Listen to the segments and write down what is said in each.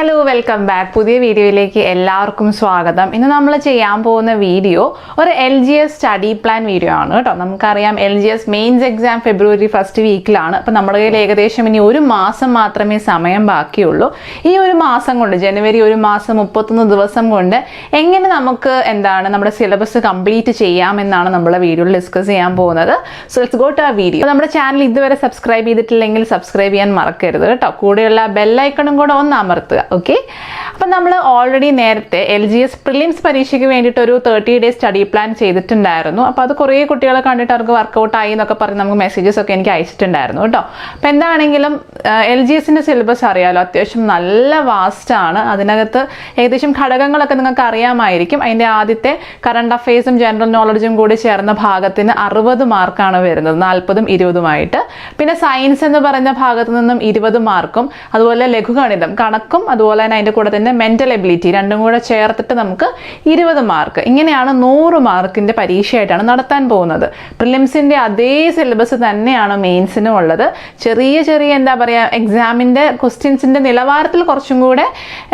Hello welcome back പുതിയ വീഡിയോയിലേക്ക് എല്ലാവർക്കും സ്വാഗതം. ഇന്ന് നമ്മൾ ചെയ്യാൻ പോകുന്ന വീഡിയോ ഒരു L G S study plan video ആണ് കേട്ടോ. നമുക്കറിയാം L G S mains exam ഫെബ്രുവരി ഫസ്റ്റ് വീക്കിലാണ് അപ്പം നമ്മുടെ കയ്യിൽ ഏകദേശം ഇനി ഒരു മാസം മാത്രമേ സമയം ബാക്കിയുള്ളൂ. ഈ ഒരു മാസം കൊണ്ട് ജനുവരി ഒരു മാസം മുപ്പത്തൊന്ന് ദിവസം കൊണ്ട് എങ്ങനെ നമുക്ക് എന്താണ് നമ്മുടെ സിലബസ് കംപ്ലീറ്റ് ചെയ്യാമെന്നാണ് നമ്മൾ വീഡിയോയിൽ ഡിസ്കസ് ചെയ്യാൻ പോകുന്നത്. സോ ലെറ്റ്സ് ഗോ ടു ആ വീഡിയോ നമ്മുടെ ചാനൽ ഇതുവരെ സബ്സ്ക്രൈബ് ചെയ്തിട്ടില്ലെങ്കിൽ സബ്സ്ക്രൈബ് ചെയ്യാൻ മറക്കരുത് കേട്ടോ. കൂടെയുള്ള ബെല്ലൈക്കണും കൂടെ ഒന്ന് അമർത്തുക. ഓക്കെ അപ്പം നമ്മൾ ഓൾറെഡി നേരത്തെ എൽ ജി എസ് പ്രിലിംസ് പരീക്ഷയ്ക്ക് വേണ്ടിയിട്ട് ഒരു തേർട്ടി ഡേ സ്റ്റഡി പ്ലാൻ ചെയ്തിട്ടുണ്ടായിരുന്നു. അപ്പോൾ അത് കുറേ കുട്ടികളെ കണ്ടിട്ട് അവർക്ക് വർക്കൗട്ട് ആയി എന്നൊക്കെ പറഞ്ഞ് നമുക്ക് മെസ്സേജസ് ഒക്കെ എനിക്ക് അയച്ചിട്ടുണ്ടായിരുന്നു കേട്ടോ. അപ്പോൾ എന്താണെങ്കിലും എൽ ജി എസിന്റെ സിലബസ് അറിയാലോ അത്യാവശ്യം നല്ല വാസ്റ്റാണ് അതിനകത്ത് ഏകദേശം ഘടകങ്ങളൊക്കെ നിങ്ങൾക്ക് അറിയാമായിരിക്കും. അതിന്റെ ആദ്യത്തെ കറണ്ട് അഫയേഴ്സും ജനറൽ നോളജും കൂടി ചേർന്ന ഭാഗത്തിന് അറുപത് മാർക്കാണ് വരുന്നത്. നാൽപ്പതും ഇരുപതുമായിട്ട്. പിന്നെ സയൻസ് എന്ന് പറഞ്ഞ ഭാഗത്ത് നിന്നും ഇരുപത് മാർക്കും അതുപോലെ ലഘുഗണിതം കണക്കും അതുപോലെ തന്നെ അതിന്റെ കൂടെ തന്നെ മെന്റൽ എബിലിറ്റി രണ്ടും കൂടെ ചേർത്തിട്ട് നമുക്ക് ഇരുപത് മാർക്ക് ഇങ്ങനെയാണ് നൂറ് മാർക്കിന്റെ പരീക്ഷയായിട്ടാണ് നടത്താൻ പോകുന്നത്. പ്രിലിംസിന്റെ അതേ സിലബസ് തന്നെയാണ് മെയിൻസിനും ഉള്ളത്. ചെറിയ ചെറിയ എന്താ പറയുക എക്സാമിന്റെ ക്വസ്റ്റ്യൻസിന്റെ നിലവാരത്തിൽ കുറച്ചും കൂടെ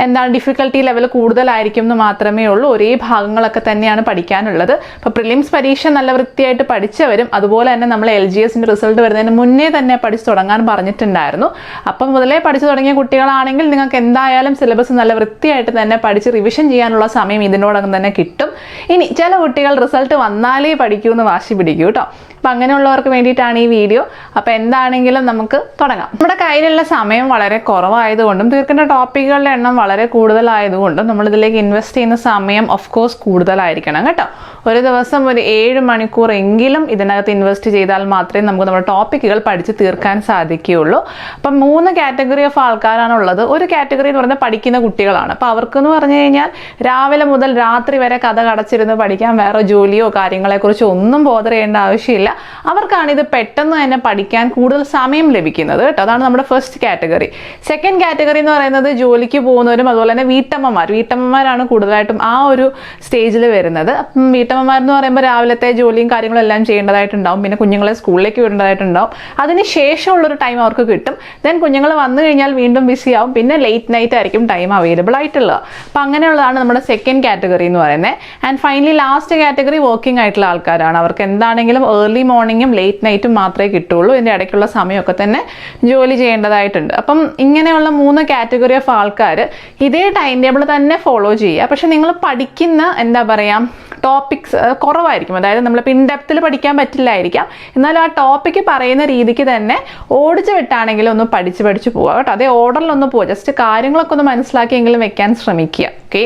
എന്താണ് ഡിഫിക്കൽട്ടി ലെവൽ കൂടുതലായിരിക്കും എന്ന് മാത്രമേ ഉള്ളൂ. ഒരേ ഭാഗങ്ങളൊക്കെ തന്നെയാണ് പഠിക്കാനുള്ളത്. അപ്പോൾ പ്രിലിംസ് പരീക്ഷ നല്ല വൃത്തിയായിട്ട് പഠിച്ചവരും അതുപോലെ തന്നെ നമ്മൾ എൽ ജി എസിന്റെ റിസൾട്ട് വരുന്നതിന് മുന്നേ തന്നെ പഠിച്ചു തുടങ്ങാൻ പറഞ്ഞിട്ടുണ്ടായിരുന്നു. അപ്പം മുതലേ പഠിച്ചു തുടങ്ങിയ കുട്ടികളാണെങ്കിൽ നിങ്ങൾക്ക് എന്തായാലും സിലബസ് നല്ല വൃത്തിയായിട്ട് തന്നെ പഠിച്ച് റിവിഷൻ ചെയ്യാനുള്ള സമയം ഇതിനോടകം തന്നെ കിട്ടും. ഇനി ചില കുട്ടികൾ റിസൾട്ട് വന്നാലേ പഠിക്കൂ എന്ന് വാശി പിടിക്കൂ കേട്ടോ അപ്പം അങ്ങനെയുള്ളവർക്ക് വേണ്ടിയിട്ടാണ് ഈ വീഡിയോ അപ്പോൾ എന്താണെങ്കിലും നമുക്ക് തുടങ്ങാം. നമ്മുടെ കയ്യിലുള്ള സമയം വളരെ കുറവായതുകൊണ്ടും തീർക്കേണ്ട ടോപ്പിക്കുകളുടെ എണ്ണം വളരെ കൂടുതലായതുകൊണ്ടും നമ്മളിതിലേക്ക് ഇൻവെസ്റ്റ് ചെയ്യുന്ന സമയം ഓഫ് കോഴ്സ് കൂടുതലായിരിക്കണം കേട്ടോ. ഒരു ദിവസം ഒരു ഏഴ് മണിക്കൂർ എങ്കിലും ഇതിനകത്ത് ഇൻവെസ്റ്റ് ചെയ്താൽ മാത്രമേ നമുക്ക് നമ്മുടെ ടോപ്പിക്കുകൾ പഠിച്ച് തീർക്കാൻ സാധിക്കുകയുള്ളൂ. അപ്പം മൂന്ന് കാറ്റഗറി ഓഫ് ആൾക്കാരാണുള്ളത്. ഒരു കാറ്റഗറി എന്ന് പറയുന്നത് പഠിക്കുന്ന കുട്ടികളാണ്. അപ്പോൾ അവർക്കെന്ന് പറഞ്ഞു കഴിഞ്ഞാൽ രാവിലെ മുതൽ രാത്രി വരെ കഥ കടച്ചിരുന്ന് പഠിക്കാൻ വേറെ ജോലിയോ കാര്യങ്ങളെക്കുറിച്ചോ ഒന്നും ബോധർ ചെയ്യേണ്ട ആവശ്യമില്ല. അവർക്കാണ് ഇത് പെട്ടെന്ന് തന്നെ പഠിക്കാൻ കൂടുതൽ സമയം ലഭിക്കുന്നത് കേട്ടോ. അതാണ് നമ്മുടെ ഫസ്റ്റ് കാറ്റഗറി സെക്കൻഡ് കാറ്റഗറി എന്ന് പറയുന്നത് ജോലിക്ക് പോകുന്നവരും അതുപോലെ തന്നെ വീട്ടമ്മമാർ. വീട്ടമ്മമാരാണ് കൂടുതലായിട്ടും ആ ഒരു സ്റ്റേജിൽ വരുന്നത്. വീട്ടമ്മമാർ എന്ന് പറയുമ്പോൾ രാവിലത്തെ ജോലിയും കാര്യങ്ങളും എല്ലാം ചെയ്യേണ്ടതായിട്ടുണ്ടാവും. പിന്നെ കുഞ്ഞുങ്ങളെ സ്കൂളിലേക്ക് വിടേണ്ടതായിട്ടുണ്ടാവും. അതിന് ശേഷമുള്ളൊരു ടൈം അവർക്ക് കിട്ടും. ദെൻ കുഞ്ഞുങ്ങൾ വന്നു കഴിഞ്ഞാൽ വീണ്ടും ബിസി ആവും. പിന്നെ ലേറ്റ് നൈറ്റ് ആയിരിക്കും ടൈം അവൈലബിൾ ആയിട്ടുള്ളത്. അപ്പം അങ്ങനെയുള്ളതാണ് നമ്മുടെ സെക്കൻഡ് കാറ്റഗറി എന്ന് പറയുന്നത്. And finally last category working ആയിട്ടുള്ള ആൾക്കാരാണ്. അവർക്ക് എന്താണെങ്കിലും ഏർലി മോർണിംഗും ലേറ്റ് നൈറ്റും മാത്രമേ കിട്ടുള്ളൂ ഇതിന്റെ ഇടയ്ക്കുള്ള സമയമൊക്കെ തന്നെ ജോലി ചെയ്യേണ്ടതായിട്ടുണ്ട്. അപ്പം ഇങ്ങനെയുള്ള മൂന്ന് കാറ്റഗറി ഓഫ് ആൾക്കാർ ഇതേ ടൈം ടേബിൾ തന്നെ ഫോളോ ചെയ്യുക. പക്ഷെ നിങ്ങൾ പഠിക്കുന്ന എന്താ പറയുക ടോപ്പിക്സ് കുറവായിരിക്കും. അതായത് നമ്മൾ ഇൻ ഡെപ്തിൽ പഠിക്കാൻ പറ്റില്ലായിരിക്കാം. എന്നാലും ആ ടോപ്പിക്ക് പറയുന്ന രീതിക്ക് തന്നെ ഓടിച്ചു വിട്ടാണെങ്കിലും ഒന്ന് പഠിച്ച് പഠിച്ച് പോവുക കേട്ടോ. അതേ ഓർഡറിലൊന്ന് പോവുക. ജസ്റ്റ് കാര്യങ്ങളൊക്കെ ഒന്ന് മനസ്സിലാക്കിയെങ്കിലും വെക്കാൻ ശ്രമിക്കുക ഓക്കെ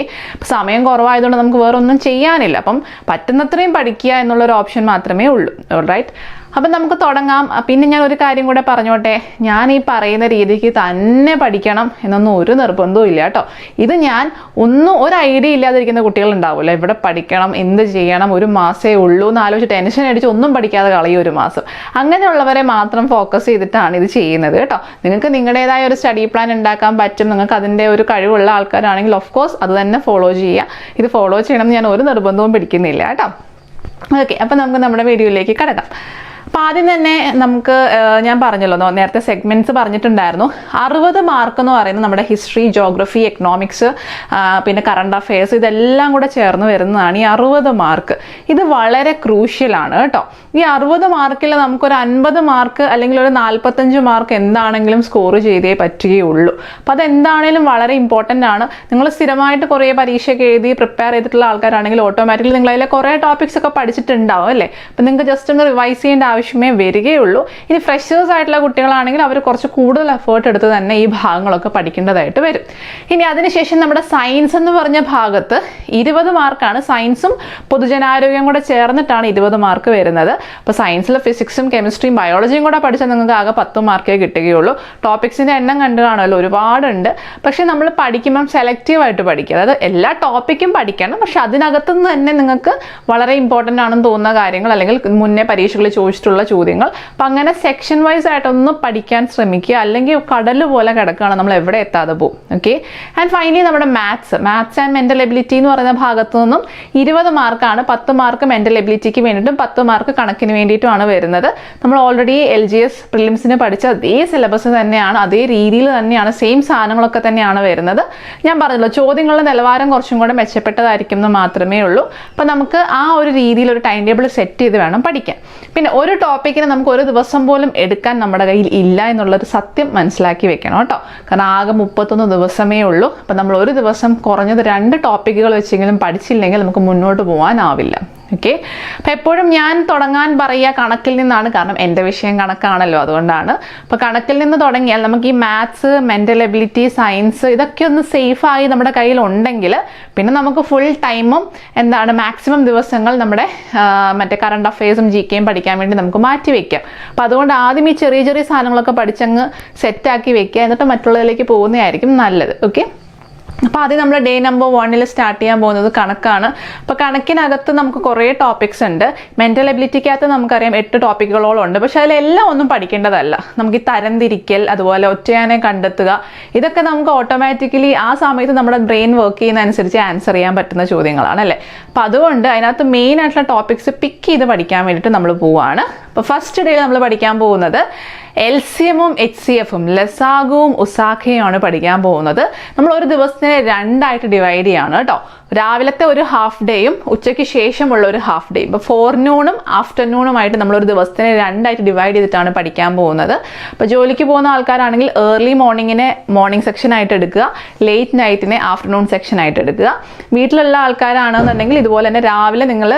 സമയം കുറവായതുകൊണ്ട് നമുക്ക് വേറൊന്നും ചെയ്യാനില്ല. അപ്പം പറ്റുന്നത്രയും പഠിക്കുക എന്നുള്ളൊരു ഓപ്ഷൻ മാത്രമേ ഉള്ളൂ റൈറ്റ് അപ്പം നമുക്ക് തുടങ്ങാം. പിന്നെ ഞാൻ ഒരു കാര്യം കൂടെ പറഞ്ഞോട്ടെ. ഞാൻ ഈ പറയുന്ന രീതിക്ക് തന്നെ പഠിക്കണം എന്നൊന്നും ഒരു നിർബന്ധവും ഇല്ല കേട്ടോ. ഇത് ഞാൻ ഒന്നും ഒരു ഐഡിയ ഇല്ലാതിരിക്കുന്ന കുട്ടികളുണ്ടാവില്ല ഇവിടെ പഠിക്കണം എന്ത് ചെയ്യണം ഒരു മാസേ ഉള്ളൂ എന്ന് ആലോചിച്ച് ടെൻഷൻ അടിച്ച് ഒന്നും പഠിക്കാതെ കളയും ഒരു മാസം. അങ്ങനെയുള്ളവരെ മാത്രം ഫോക്കസ് ചെയ്തിട്ടാണ് ഇത് ചെയ്യുന്നത് കേട്ടോ. നിങ്ങൾക്ക് നിങ്ങളുടേതായ ഒരു സ്റ്റഡി പ്ലാൻ ഉണ്ടാക്കാൻ പറ്റും. നിങ്ങൾക്ക് അതിന്റെ ഒരു കഴിവുള്ള ആൾക്കാരാണെങ്കിൽ ഓഫ് കോഴ്സ് അത് തന്നെ ഫോളോ ചെയ്യുക. ഇത് ഫോളോ ചെയ്യണം എന്ന് ഞാൻ ഒരു നിർബന്ധവും പിടിക്കുന്നില്ല കേട്ടോ. ഓക്കെ അപ്പം നമുക്ക് നമ്മുടെ വീഡിയോയിലേക്ക് കിടക്കാം. അപ്പോൾ ആദ്യം തന്നെ നമുക്ക് ഞാൻ പറഞ്ഞല്ലോ നേരത്തെ സെഗ്മെന്റ്സ് പറഞ്ഞിട്ടുണ്ടായിരുന്നു. അറുപത് മാർക്ക് എന്ന് പറയുന്നത് നമ്മുടെ ഹിസ്റ്ററി ജോഗ്രഫി എക്കണോമിക്സ് പിന്നെ കറണ്ട് അഫയേഴ്സ് ഇതെല്ലാം കൂടെ ചേർന്ന് വരുന്നതാണ് ഈ അറുപത് മാർക്ക് ഇത് വളരെ ക്രൂഷ്യലാണ് കേട്ടോ. ഈ അറുപത് മാർക്കിൽ നമുക്കൊരു അൻപത് മാർക്ക് അല്ലെങ്കിൽ ഒരു നാൽപ്പത്തഞ്ച് മാർക്ക് എന്താണെങ്കിലും സ്കോർ ചെയ്തേ പറ്റുകയുള്ളൂ. അപ്പോൾ അതെന്താണേലും വളരെ ഇമ്പോർട്ടന്റ് ആണ്. നിങ്ങൾ സ്ഥിരമായിട്ട് കുറേ പരീക്ഷയൊക്കെ എഴുതി പ്രിപ്പയർ ചെയ്തിട്ടുള്ള ആൾക്കാരാണെങ്കിൽ ഓട്ടോമാറ്റിക്കലി നിങ്ങൾ അതിലെ കുറേ ടോപ്പിക്സ് ഒക്കെ പഠിച്ചിട്ടുണ്ടാവും അല്ലേ? അപ്പം നിങ്ങൾക്ക് ജസ്റ്റ് ഒന്ന് റിവൈസ് ചെയ്യേണ്ട ആവശ്യമേ വരികയുള്ളൂ. ഇനി ഫ്രഷേഴ്സ് ആയിട്ടുള്ള കുട്ടികളാണെങ്കിൽ അവർ കുറച്ച് കൂടുതൽ എഫേർട്ട് എടുത്ത് തന്നെ ഈ ഭാഗങ്ങളൊക്കെ പഠിക്കേണ്ടതായിട്ട് വരും. ഇനി അതിനുശേഷം നമ്മുടെ സയൻസ് എന്ന് പറഞ്ഞ ഭാഗത്ത് ഇരുപത് മാർക്കാണ് സയൻസും പൊതുജനാരോഗ്യം കൂടെ ചേർന്നിട്ടാണ് ഇരുപത് മാർക്ക് വരുന്നത്. അപ്പോൾ സയൻസിൽ ഫിസിക്സും കെമിസ്ട്രിയും ബയോളജിയും കൂടെ പഠിച്ചാൽ നിങ്ങൾക്ക് ആകെ പത്ത് മാർക്കേ കിട്ടുകയുള്ളൂ. ടോപ്പിക്സിന്റെ എണ്ണം കണ്ടു കാണുമല്ലോ ഒരുപാടുണ്ട്. പക്ഷേ നമ്മൾ പഠിക്കുമ്പം സെലക്റ്റീവായിട്ട് പഠിക്കുക. അതായത് എല്ലാ ടോപ്പിക്കും പഠിക്കണം പക്ഷെ അതിനകത്തുനിന്ന് തന്നെ നിങ്ങൾക്ക് വളരെ ഇമ്പോർട്ടന്റ് ആണെന്ന് തോന്നുന്ന കാര്യങ്ങൾ അല്ലെങ്കിൽ മുന്നേ പരീക്ഷകളിൽ ചോദിച്ചിട്ടുള്ള ബേസ്ഡ് ഉള്ള ചോദ്യങ്ങൾ. അപ്പം അങ്ങനെ സെക്ഷൻ വൈസ് ആയിട്ടൊന്ന് പഠിക്കാൻ ശ്രമിക്കുക. അല്ലെങ്കിൽ കടൽ പോലെ കിടക്കുകയാണ് നമ്മൾ എവിടെ എത്താതെ പോകും. ഓക്കെ ആൻഡ് ഫൈനലി നമ്മുടെ maths maths and mental ability എന്ന് പറയുന്ന ഭാഗത്തു നിന്നും ഇരുപത് മാർക്കാണ് പത്ത് മാർക്ക് മെന്റൽ എബിലിറ്റിക്ക് വേണ്ടിയിട്ടും പത്ത് മാർക്ക് കണക്കിന് വേണ്ടിയിട്ടുമാണ് വരുന്നത്. നമ്മൾ ഓൾറെഡി എൽ ജി എസ് പ്രിലിംസിന് പഠിച്ച അതേ സിലബസ് തന്നെയാണ് അതേ രീതിയിൽ തന്നെയാണ് സെയിം സാധനങ്ങളൊക്കെ തന്നെയാണ് വരുന്നത്. ഞാൻ പറഞ്ഞല്ലോ ചോദ്യങ്ങളുടെ നിലവാരം കുറച്ചും കൂടെ മെച്ചപ്പെട്ടതായിരിക്കും എന്ന് മാത്രമേ ഉള്ളൂ. അപ്പം നമുക്ക് ആ ഒരു രീതിയിൽ ഒരു ടൈം ടേബിൾ സെറ്റ് ചെയ്ത് വേണം പഠിക്കാൻ. പിന്നെ ഒരു ടോപ്പിക്കിന് നമുക്ക് ഒരു ദിവസം പോലും എടുക്കാൻ നമ്മുടെ കയ്യിൽ ഇല്ല എന്നുള്ളൊരു സത്യം മനസ്സിലാക്കി വെക്കണം കേട്ടോ. കാരണം ആകെ മുപ്പത്തൊന്ന് ദിവസമേ ഉള്ളൂ. അപ്പം നമ്മൾ ഒരു ദിവസം കുറഞ്ഞത് രണ്ട് ടോപ്പിക്കുകൾ വെച്ചെങ്കിലും പഠിച്ചില്ലെങ്കിൽ നമുക്ക് മുന്നോട്ട് പോകാനാവില്ല ഓക്കെ അപ്പം എപ്പോഴും ഞാൻ തുടങ്ങാൻ പറയുക കണക്കിൽ നിന്നാണ് കാരണം എന്റെ വിഷയം കണക്കാണല്ലോ അതുകൊണ്ടാണ്. അപ്പോൾ കണക്കിൽ നിന്ന് തുടങ്ങിയാൽ നമുക്ക് ഈ മാത്സ് മെന്റൽ എബിലിറ്റി സയൻസ് ഇതൊക്കെ ഒന്ന് സേഫായി നമ്മുടെ കയ്യിൽ ഉണ്ടെങ്കിൽ പിന്നെ നമുക്ക് ഫുൾ ടൈമും എന്താണ് മാക്സിമം ദിവസങ്ങൾ നമ്മുടെ മറ്റേ കറണ്ട് അഫയേഴ്സും ജി കെയും പഠിക്കാൻ വേണ്ടി നമുക്ക് മാറ്റി വെക്കാം. അപ്പം അതുകൊണ്ട് ആദ്യം ഈ ചെറിയ ചെറിയ സാധനങ്ങളൊക്കെ പഠിച്ചങ്ങ് സെറ്റാക്കി വെക്കുക. എന്നിട്ട് മറ്റുള്ളതിലേക്ക് പോകുന്നതായിരിക്കും നല്ലത്. ഓക്കെ അപ്പോൾ ആദ്യം നമ്മൾ ഡേ നമ്പർ വണ്ണിൽ സ്റ്റാർട്ട് ചെയ്യാൻ പോകുന്നത് കണക്കാണ്. അപ്പോൾ കണക്കിനകത്ത് നമുക്ക് കുറേ ടോപ്പിക്സ് ഉണ്ട്. മെന്റൽ എബിലിറ്റിക്കകത്ത് നമുക്കറിയാം എട്ട് ടോപ്പിക്കുകളോളം ഉണ്ട്. പക്ഷേ അതിലെല്ലാം ഒന്നും പഠിക്കേണ്ടതല്ല. നമുക്ക് ഈ തരംതിരിക്കൽ അതുപോലെ ഒറ്റയാനെ കണ്ടെത്തുക ഇതൊക്കെ നമുക്ക് ഓട്ടോമാറ്റിക്കലി ആ സമയത്ത് നമ്മുടെ ബ്രെയിൻ വർക്ക് ചെയ്യുന്ന അനുസരിച്ച് ആൻസർ ചെയ്യാൻ പറ്റുന്ന ചോദ്യങ്ങളാണ് അല്ലേ? അപ്പോൾ അതുകൊണ്ട് അതിനകത്ത് മെയിൻ ആയിട്ടുള്ള ടോപ്പിക്സ് പിക്ക് ചെയ്ത് പഠിക്കാൻ വേണ്ടിയിട്ട് നമ്മൾ പോവുകയാണ് അപ്പോൾ ഫസ്റ്റ് ഡേയിൽ നമ്മൾ പഠിക്കാൻ പോകുന്നത് എൽ സി എമ്മും എച്ച് സി എഫും ലസാഗുവും ഉസാഖയുമാണ് പഠിക്കാൻ പോകുന്നത്. നമ്മൾ ഒരു ദിവസത്തിനെ രണ്ടായിട്ട് ഡിവൈഡ് ചെയ്യാണ് കേട്ടോ. രാവിലത്തെ ഒരു ഹാഫ് ഡേയും ഉച്ചയ്ക്ക് ശേഷമുള്ള ഒരു ഹാഫ് ഡേയും ഇപ്പോൾ ഫോർനൂണും ആഫ്റ്റർനൂണുമായിട്ട് നമ്മൾ ഒരു ദിവസത്തിനെ രണ്ടായിട്ട് ഡിവൈഡ് ചെയ്തിട്ടാണ് പഠിക്കാൻ പോകുന്നത്. അപ്പോൾ ജോലിക്ക് പോകുന്ന ആൾക്കാരാണെങ്കിൽ ഏർലി മോർണിംഗിനെ മോർണിംഗ് സെക്ഷൻ ആയിട്ട് എടുക്കുക. ലേറ്റ് നൈറ്റിനെ ആഫ്റ്റർനൂൺ സെക്ഷൻ ആയിട്ട് എടുക്കുക. വീട്ടിലുള്ള ആൾക്കാരാണെന്നുണ്ടെങ്കിൽ ഇതുപോലെ തന്നെ രാവിലെ നിങ്ങൾ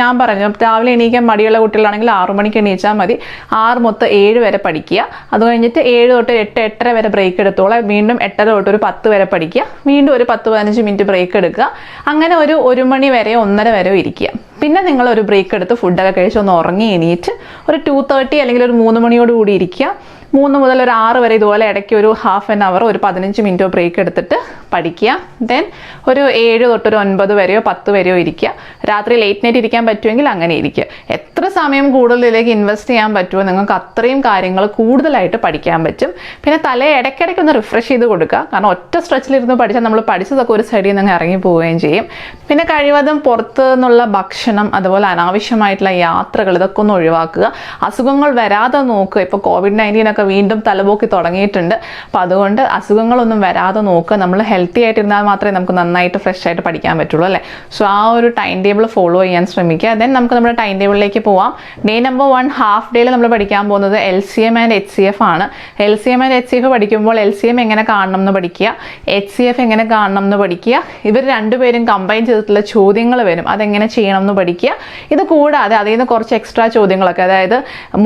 ഞാൻ പറഞ്ഞു രാവിലെ എണീക്കാൻ മടിയുള്ള കുട്ടികളാണെങ്കിൽ ആറു മണിക്ക് എണീച്ചാൽ മതി. ആറ് മൊത്തം ഏഴ് വരെ പഠിക്കുക. അത് കഴിഞ്ഞിട്ട് ഏഴ് തൊട്ട് എട്ട് എട്ടര വരെ ബ്രേക്ക് എടുത്തോളാം. വീണ്ടും എട്ടര തൊട്ട് ഒരു പത്ത് വരെ പഠിക്കുക. വീണ്ടും ഒരു പത്ത് പതിനഞ്ച് മിനിറ്റ് ബ്രേക്ക് എടുക്കുക. അങ്ങനെ ഒരു ഒരു മണി വരെ ഒന്നര വരെ ഇരിക്കുക. പിന്നെ നിങ്ങൾ ഒരു ബ്രേക്ക് എടുത്ത് ഫുഡൊക്കെ കഴിച്ച് ഒന്ന് ഉറങ്ങി എണീറ്റ് ഒരു ടു തേർട്ടി അല്ലെങ്കിൽ ഒരു മൂന്ന് മണിയോട് കൂടി ഇരിക്കുക. മൂന്ന് മുതൽ ഒരു ആറ് വരെ ഇതുപോലെ ഇടയ്ക്ക് ഒരു ഹാഫ് ആൻ അവർ ഒരു പതിനഞ്ച് മിനിറ്റോ ബ്രേക്ക് എടുത്തിട്ട് പഠിക്കുക. ദെൻ ഒരു ഏഴ് തൊട്ട് ഒരു ഒൻപത് വരെയോ പത്ത് വരെയോ ഇരിക്കുക. രാത്രി ലേറ്റ് നൈറ്റ് ഇരിക്കാൻ പറ്റുമെങ്കിൽ അങ്ങനെ ഇരിക്കുക. എത്ര സമയം കൂടുതലിലേക്ക് ഇൻവെസ്റ്റ് ചെയ്യാൻ പറ്റുമോ നിങ്ങൾക്ക് അത്രയും കാര്യങ്ങൾ കൂടുതലായിട്ട് പഠിക്കാൻ പറ്റും. പിന്നെ തല ഇടയ്ക്കിടയ്ക്ക് ഒന്ന് റിഫ്രഷ് ചെയ്ത് കൊടുക്കുക. കാരണം ഒറ്റ സ്ട്രെച്ചിലിരുന്ന് പഠിച്ചാൽ നമ്മൾ പഠിച്ചതൊക്കെ ഒരു സൈഡിൽ നിന്ന് ഇറങ്ങി പോവുകയും ചെയ്യും. പിന്നെ കഴിവതും പുറത്ത് നിന്നുള്ള ഭക്ഷണം അതുപോലെ അനാവശ്യമായിട്ടുള്ള യാത്രകൾ ഇതൊക്കെ ഒന്ന് ഒഴിവാക്കുക. അസുഖങ്ങൾ വരാതെ നോക്കുക. ഇപ്പോൾ കോവിഡ് നയന്റീൻ ഒക്കെ വീണ്ടും തലപോക്കി തുടങ്ങിയിട്ടുണ്ട്. അപ്പോൾ അതുകൊണ്ട് അസുഖങ്ങളൊന്നും വരാതെ നോക്കുക. നമ്മൾ ഹെൽത്തി ആയിട്ടിരുന്നാൽ മാത്രമേ നമുക്ക് നന്നായിട്ട് ഫ്രഷ് ആയിട്ട് പഠിക്കാൻ പറ്റുള്ളൂ അല്ലേ? സോ ആ ഒരു ടൈം ടേബിൾ ഫോളോ ചെയ്യാൻ ശ്രമിക്കുക. ദെൻ നമുക്ക് നമ്മുടെ ടൈം ടേബിളിലേക്ക് പോവാം. ഡേ നമ്പർ വൺ ഹാഫ് ഡേയിൽ നമ്മൾ പഠിക്കാൻ പോകുന്നത് L C M and H C F ആണ്. L C M and H C F പഠിക്കുമ്പോൾ എൽ സി എം എങ്ങനെ കാണണം എന്ന് പഠിക്കുക. എച്ച് സി എഫ് എങ്ങനെ കാണണം എന്ന് പഠിക്കുക. ഇവർ രണ്ടുപേരും കമ്പൈൻ ചെയ്തിട്ടുള്ള ചോദ്യങ്ങൾ വരും. അതെങ്ങനെ ചെയ്യണം എന്ന് പഠിക്കുക. ഇത് കൂടാതെ അതിൽ നിന്ന് കുറച്ച് എക്സ്ട്രാ ചോദ്യങ്ങളൊക്കെ അതായത്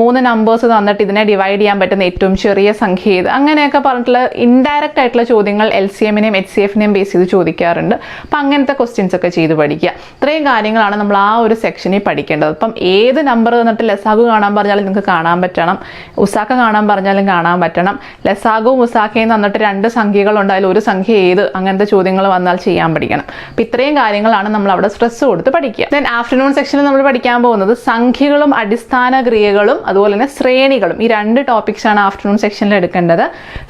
മൂന്ന് നമ്പേഴ്സ് തന്നിട്ട് ഇതിനെ ഡിവൈഡ് ചെയ്യാൻ പറ്റുന്ന ഏറ്റവും ചെറിയ സംഖ്യ ഏത് അങ്ങനെയൊക്കെ പറഞ്ഞിട്ടുള്ള ഇൻഡയറക്റ്റ് ആയിട്ടുള്ള ചോദ്യങ്ങൾ എൽ സി എമ്മിനെയും എച്ച് സി എഫിനെയും ബേസ് ചെയ്ത് ചോദിക്കാറുണ്ട്. അപ്പം അങ്ങനത്തെ ക്വസ്റ്റ്യൻസ് ഒക്കെ ചെയ്ത് പഠിക്കുക. ഇത്രയും കാര്യങ്ങളാണ് നമ്മൾ ആ ഒരു സെക്ഷനിൽ പഠിക്കേണ്ടത്. അപ്പം ഏത് നമ്പർ തന്നിട്ട് ലസാഗു കാണാൻ പറഞ്ഞാലും നിങ്ങൾക്ക് കാണാൻ പറ്റണം. ഉസാക്ക കാണാൻ പറഞ്ഞാലും കാണാൻ പറ്റണം. ലസാഗുവും ഉസാക്കയും തന്നിട്ട് രണ്ട് സംഖ്യകളുണ്ട് അതിൽ ഒരു സംഖ്യ ഏത്? അങ്ങനത്തെ ചോദ്യങ്ങൾ വന്നാൽ ചെയ്യാൻ പഠിക്കണം. അപ്പം ഇത്രയും കാര്യങ്ങളാണ് നമ്മൾ അവിടെ സ്ട്രെസ് കൊടുത്ത് പഠിക്കുക. ദെൻ ആഫ്റ്റർനൂൺ സെക്ഷനിൽ നമ്മൾ പഠിക്കാൻ പോകുന്നത് സംഖ്യകളും അടിസ്ഥാന ക്രിയകളും അതുപോലെ തന്നെ ശ്രേണികളും ഈ രണ്ട് ടോപ്പിക്സ് ആണ് ആഫ്റ്റർനൂൺ സെക്ഷനിൽ എടുക്കേണ്ടത്.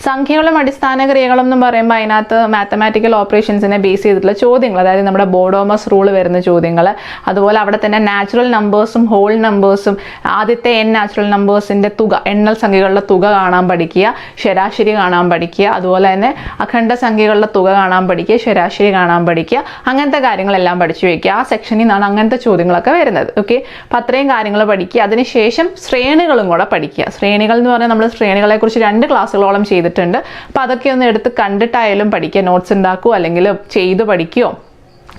സംഖ്യകളും അടിസ്ഥാന ക്രിയകളും എന്ന് പറയുമ്പോൾ അതിനകത്ത് മാത്തമാറ്റിക്കൽ ഓപ്പറേഷൻസിനെ ബേസ് ചെയ്തിട്ടുള്ള ചോദ്യങ്ങൾ അതായത് നമ്മുടെ ബോഡോമസ് റൂൾ വരുന്ന ചോദ്യങ്ങൾ അതുപോലെ അവിടെ തന്നെ നാച്ചുറൽ നമ്പേഴ്സും ഹോൾ നമ്പേഴ്സും ആദ്യത്തെ എൻ നാച്ചുറൽ നമ്പേഴ്സിന്റെ തുക എണ്ണൽ സംഖ്യകളുടെ തുക കാണാൻ പഠിക്കുക ശരാശരി കാണാൻ പഠിക്കുക അതുപോലെ തന്നെ അഖണ്ഡ സംഖ്യകളുടെ തുക കാണാൻ പഠിക്കുക ശരാശരി കാണാൻ പഠിക്കുക അങ്ങനത്തെ കാര്യങ്ങളെല്ലാം പഠിച്ചു വയ്ക്കുക ആ സെക്ഷനിൽ നിന്നാണ് അങ്ങനത്തെ ചോദ്യങ്ങളൊക്കെ വരുന്നത്. ഓക്കെ അപ്പം അത്രയും കാര്യങ്ങൾ പഠിക്കുക. അതിനുശേഷം ശ്രേണികളും കൂടെ പഠിക്കുക. ശ്രേണികൾ എന്ന് പറഞ്ഞാൽ നമ്മൾ ശ്രേണികളെക്കുറിച്ച് രണ്ട് ക്ലാസ്സുകളോളം ചെയ്തിട്ടുണ്ട്. അപ്പോൾ അതൊക്കെ ഒന്ന് എടുത്ത് കണ്ടിട്ടായാലും പഠിക്കുക നോട്ട്സ് ഉണ്ടാക്കുകയോ അല്ലെങ്കിൽ ചെയ്ത് പഠിക്കുകയോ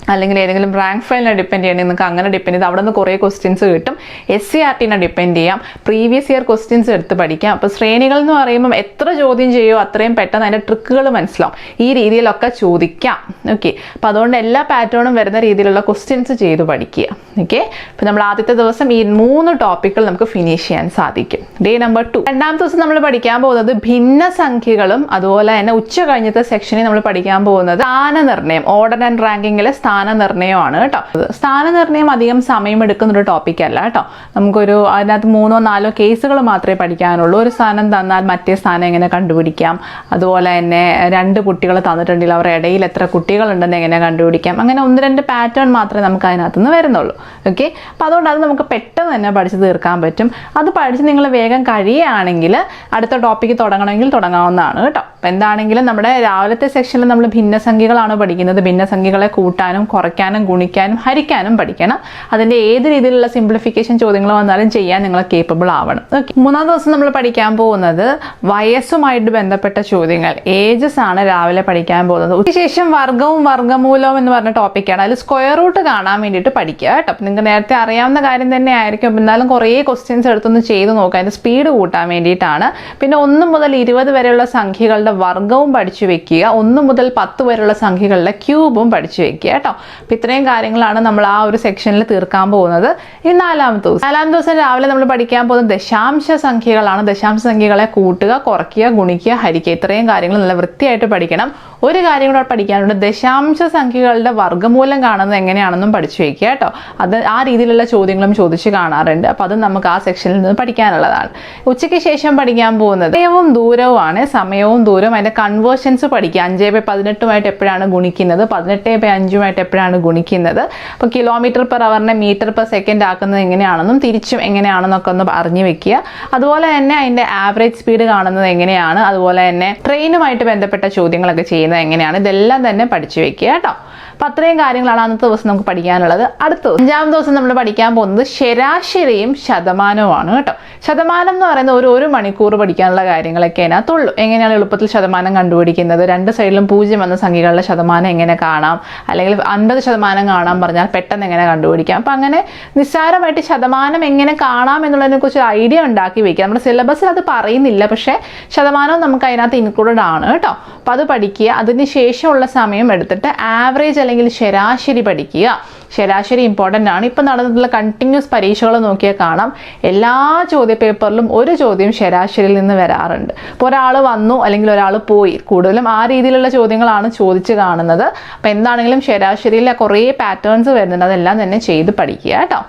അല്ലെങ്കിൽ ഏതെങ്കിലും റാങ്ക് ഫയലിനെ ഡിപ്പെൻഡ് ചെയ്യണമെങ്കിൽ നിങ്ങൾക്ക് അങ്ങനെ ഡിപ്പെൻഡ് ചെയ്ത് അവിടെ നിന്ന് കുറേ ക്വസ്റ്റ്യൻസ് കിട്ടും. എസ് സി ആർ ടിനെ ഡിപ്പെൻഡ് ചെയ്യാം. പ്രീവിയസ് ഇയർ ക്വസ്റ്റ്യൻസ് എടുത്ത് പഠിക്കാം. അപ്പോൾ ശ്രേണികൾ എന്ന് പറയുമ്പോൾ എത്ര ചോദ്യം ചെയ്യുമോ അത്രയും പെട്ടെന്ന് അതിന്റെ ട്രിക്കുകൾ മനസ്സിലാവും. ഈ രീതിയിലൊക്കെ ചോദിക്കാം. ഓക്കെ അപ്പോൾ അതുകൊണ്ട് എല്ലാ പാറ്റേണും വരുന്ന രീതിയിലുള്ള ക്വസ്റ്റ്യൻസ് ചെയ്ത് പഠിക്കുക. ഓക്കെ അപ്പോൾ നമ്മൾ ആദ്യത്തെ ദിവസം ഈ മൂന്ന് ടോപ്പിക്കുകൾ നമുക്ക് ഫിനിഷ് ചെയ്യാൻ സാധിക്കും. ഡേ നമ്പർ ടു രണ്ടാമത്തെ ദിവസം നമ്മൾ പഠിക്കാൻ പോകുന്നത് ഭിന്ന സംഖ്യകളും അതുപോലെ തന്നെ ഉച്ച കഴിഞ്ഞത്തെ സെക്ഷനിൽ നമ്മൾ പഠിക്കാൻ പോകുന്നത് സ്ഥാനനിർണയം. ഓർഡർ ആൻഡ് റാങ്കിങ്ങിലെ സ്ഥാന സ്ഥാനനിർണയമാണ് കേട്ടോ. സ്ഥാനനിർണയം അധികം സമയമെടുക്കുന്ന ഒരു ടോപ്പിക് അല്ല കേട്ടോ. നമുക്കൊരു അതിനകത്ത് മൂന്നോ നാലോ കേസുകൾ മാത്രമേ പഠിക്കാനുള്ളൂ. ഒരു സ്ഥാനം തന്നാൽ മറ്റേ സ്ഥാനം എങ്ങനെ കണ്ടുപിടിക്കാം? അതുപോലെ തന്നെ രണ്ട് കുട്ടികൾ തന്നിട്ടുണ്ടെങ്കിൽ അവരുടെ ഇടയിൽ എത്ര കുട്ടികളുണ്ടെന്ന് എങ്ങനെ കണ്ടുപിടിക്കാം? അങ്ങനെ ഒന്ന് രണ്ട് പാറ്റേൺ മാത്രമേ നമുക്ക് അതിനകത്ത് നിന്ന് വരുന്നുള്ളൂ. ഓക്കെ അപ്പോൾ അതുകൊണ്ട് അത് നമുക്ക് പെട്ടെന്ന് തന്നെ പഠിച്ച് തീർക്കാൻ പറ്റും. അത് പഠിച്ച് നിങ്ങൾ വേഗം കഴിയുകയാണെങ്കിൽ അടുത്ത ടോപ്പിക്ക് തുടങ്ങണമെങ്കിൽ തുടങ്ങാവുന്നതാണ് കേട്ടോ. എന്താണെങ്കിലും നമ്മുടെ രാവിലത്തെ സെക്ഷനിൽ നമ്മൾ ഭിന്നസംഖ്യകളാണ് പഠിക്കുന്നത്. ഭിന്നസംഖ്യകളെ കൂട്ടാനും കുറയ്ക്കാനും ഗുണിക്കാനും ഹരിക്കാനും പഠിക്കണം. അതിന്റെ ഏത് രീതിയിലുള്ള സിംപ്ലിഫിക്കേഷൻ ചോദ്യങ്ങൾ വന്നാലും ചെയ്യാൻ നിങ്ങൾ കേപ്പബിൾ ആവണം. ഓക്കെ മൂന്നാം ദിവസം നമ്മൾ പഠിക്കാൻ പോകുന്നത് വയസ്സുമായിട്ട് ബന്ധപ്പെട്ട ചോദ്യങ്ങൾ. ഏജസ് ആണ് രാവിലെ പഠിക്കാൻ പോകുന്നത്. ഉച്ചശേഷം വർഗവും വർഗമൂലവും എന്ന് പറഞ്ഞ ടോപ്പിക്കാണ് അതിൽ സ്ക്വയർ റൂട്ട് കാണാൻ വേണ്ടിയിട്ട് പഠിക്കുക കേട്ടോ. അപ്പം നിങ്ങൾക്ക് നേരത്തെ അറിയാവുന്ന കാര്യം തന്നെ ആയിരിക്കും. എന്നാലും കുറേ ക്വസ്റ്റ്യൻസ് എടുത്തൊന്ന് ചെയ്ത് നോക്കുക അതിന്റെ സ്പീഡ് കൂട്ടാൻ വേണ്ടിയിട്ടാണ്. പിന്നെ ഒന്ന് മുതൽ ഇരുപത് വരെയുള്ള സംഖ്യകളുടെ വർഗവും പഠിച്ചു വെക്കുക. ഒന്ന് മുതൽ പത്ത് വരെയുള്ള സംഖ്യകളുടെ ക്യൂബും പഠിച്ചു വെക്കുക കേട്ടോ. അപ്പം ഇത്രയും കാര്യങ്ങളാണ് നമ്മൾ ആ ഒരു സെക്ഷനിൽ തീർക്കാൻ പോകുന്നത്. ഈ നാലാമത്തെ ദിവസം. നാലാമത്തെ ദിവസം രാവിലെ നമ്മൾ പഠിക്കാൻ പോകുന്ന ദശാംശ സംഖ്യകളാണ്. ദശാംശ സംഖ്യകളെ കൂട്ടുക കുറയ്ക്കുക ഗുണിക്കുക ഹരിക്കുക. ഇത്രയും കാര്യങ്ങൾ നല്ല വൃത്തിയായിട്ട് പഠിക്കണം. ഒരു കാര്യം കൂടെ പഠിക്കാനുണ്ട്. ദശാംശ സംഖ്യകളുടെ വർഗമൂലം കാണുന്നത് എങ്ങനെയാണെന്നും പഠിച്ചു വയ്ക്കുക കേട്ടോ. അത് ആ രീതിയിലുള്ള ചോദ്യങ്ങളും ചോദിച്ച് കാണാറുണ്ട്. അപ്പോൾ അത് നമുക്ക് ആ സെക്ഷനിൽ നിന്ന് പഠിക്കാനുള്ളതാണ്. ഉച്ചയ്ക്ക് ശേഷം പഠിക്കാൻ പോകുന്നത്. സമയവും ദൂരവുമാണ്. സമയവും ദൂരവും. അതിന്റെ കൺവേർഷൻസ് പഠിക്കുക. അഞ്ചേ ബൈ പതിനെട്ടുമായിട്ട് എപ്പോഴാണ് ഗുണിക്കുന്നത്? പതിനെട്ട് ബൈ അഞ്ചുമായിട്ട് എപ്പോഴാണ് ഗുണിക്കുന്നത്? അപ്പോൾ കിലോമീറ്റർ പെർ അവറിനെ മീറ്റർ പെർ സെക്കൻഡ് ആക്കുന്നത് എങ്ങനെയാണെന്നും തിരിച്ചും എങ്ങനെയാണെന്നൊക്കെ ഒന്ന് അറിഞ്ഞു വെക്കുക. അതുപോലെ തന്നെ അതിന്റെ ആവറേജ് സ്പീഡ് കാണുന്നത് എങ്ങനെയാണ്? അതുപോലെ തന്നെ ട്രെയിനുമായിട്ട് ബന്ധപ്പെട്ട ചോദ്യങ്ങളൊക്കെ ചെയ്യുന്നത് എങ്ങനെയാണ്? ഇതെല്ലാം തന്നെ പഠിച്ചു വെക്കുക കേട്ടോ. അപ്പം അത്രയും കാര്യങ്ങളാണ് അന്നത്തെ ദിവസം നമുക്ക് പഠിക്കാനുള്ളത്. അടുത്ത ദിവസം അഞ്ചാം ദിവസം നമ്മൾ പഠിക്കാൻ പോകുന്നത് ശരാശരിയും ശതമാനവുമാണ് കേട്ടോ. ശതമാനം എന്ന് പറയുന്നത് ഒരു ഒരു മണിക്കൂർ പഠിക്കാനുള്ള കാര്യങ്ങളൊക്കെ അതിനകത്തുള്ളൂ. എങ്ങനെയാണ് എളുപ്പത്തിൽ ശതമാനം കണ്ടുപിടിക്കുന്നത്? രണ്ട് സൈഡിലും പൂജ്യം വന്ന സംഖ്യകളുടെ ശതമാനം എങ്ങനെ കാണാം? അല്ലെങ്കിൽ അൻപത് ശതമാനം കാണാൻ പറഞ്ഞാൽ പെട്ടെന്ന് എങ്ങനെ കണ്ടുപിടിക്കാം? അപ്പം അങ്ങനെ നിസ്സാരമായിട്ട് ശതമാനം എങ്ങനെ കാണാം എന്നുള്ളതിനെ കുറിച്ച് ഐഡിയ ഉണ്ടാക്കി വെക്കുക നമ്മുടെ സിലബസിൽ അത് പറയുന്നില്ല പക്ഷേ ശതമാനവും നമുക്ക് അതിനകത്ത് ഇൻക്ലൂഡഡ് ആണ് കേട്ടോ. അപ്പോൾ അത് പഠിക്കുക. അതിന് ശേഷമുള്ള സമയം എടുത്തിട്ട് ആവറേജ് അല്ലെങ്കിൽ ശരാശരി പഠിക്കുക. ശരാശരി ഇമ്പോർട്ടന്റ് ആണ്. ഇപ്പം നടന്നിട്ടുള്ള കണ്ടിന്യൂസ് പരീക്ഷകൾ നോക്കിയാൽ കാണാം. എല്ലാ ചോദ്യപേപ്പറിലും ഒരു ചോദ്യം ശരാശരിയിൽ നിന്ന് വരാറുണ്ട്. ഇപ്പോൾ ഒരാൾ വന്നു അല്ലെങ്കിൽ ഒരാൾ പോയി. കൂടുതലും ആ രീതിയിലുള്ള ചോദ്യങ്ങളാണ് ചോദിച്ച് കാണുന്നത്. അപ്പോൾ എന്താണെങ്കിലും ശരാശരിയിൽ കുറേ പാറ്റേൺസ് വരുന്നുണ്ട്. അതെല്ലാം തന്നെ ചെയ്ത് പഠിക്കുക കേട്ടോ.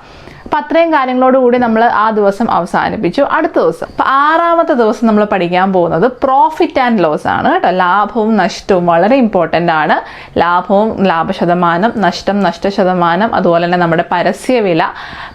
അപ്പം അത്രയും കാര്യങ്ങളോടുകൂടി നമ്മൾ ആ ദിവസം അവസാനിപ്പിച്ചു. അടുത്ത ദിവസം അപ്പം ആറാമത്തെ ദിവസം നമ്മൾ പഠിക്കാൻ പോകുന്നത് പ്രോഫിറ്റ് ആൻഡ് ലോസ് ആണ് കേട്ടോ. ലാഭവും നഷ്ടവും വളരെ ഇമ്പോർട്ടന്റ് ആണ്. ലാഭവും ലാഭശതമാനം നഷ്ടം നഷ്ടശതമാനം അതുപോലെ തന്നെ നമ്മുടെ പരസ്യവില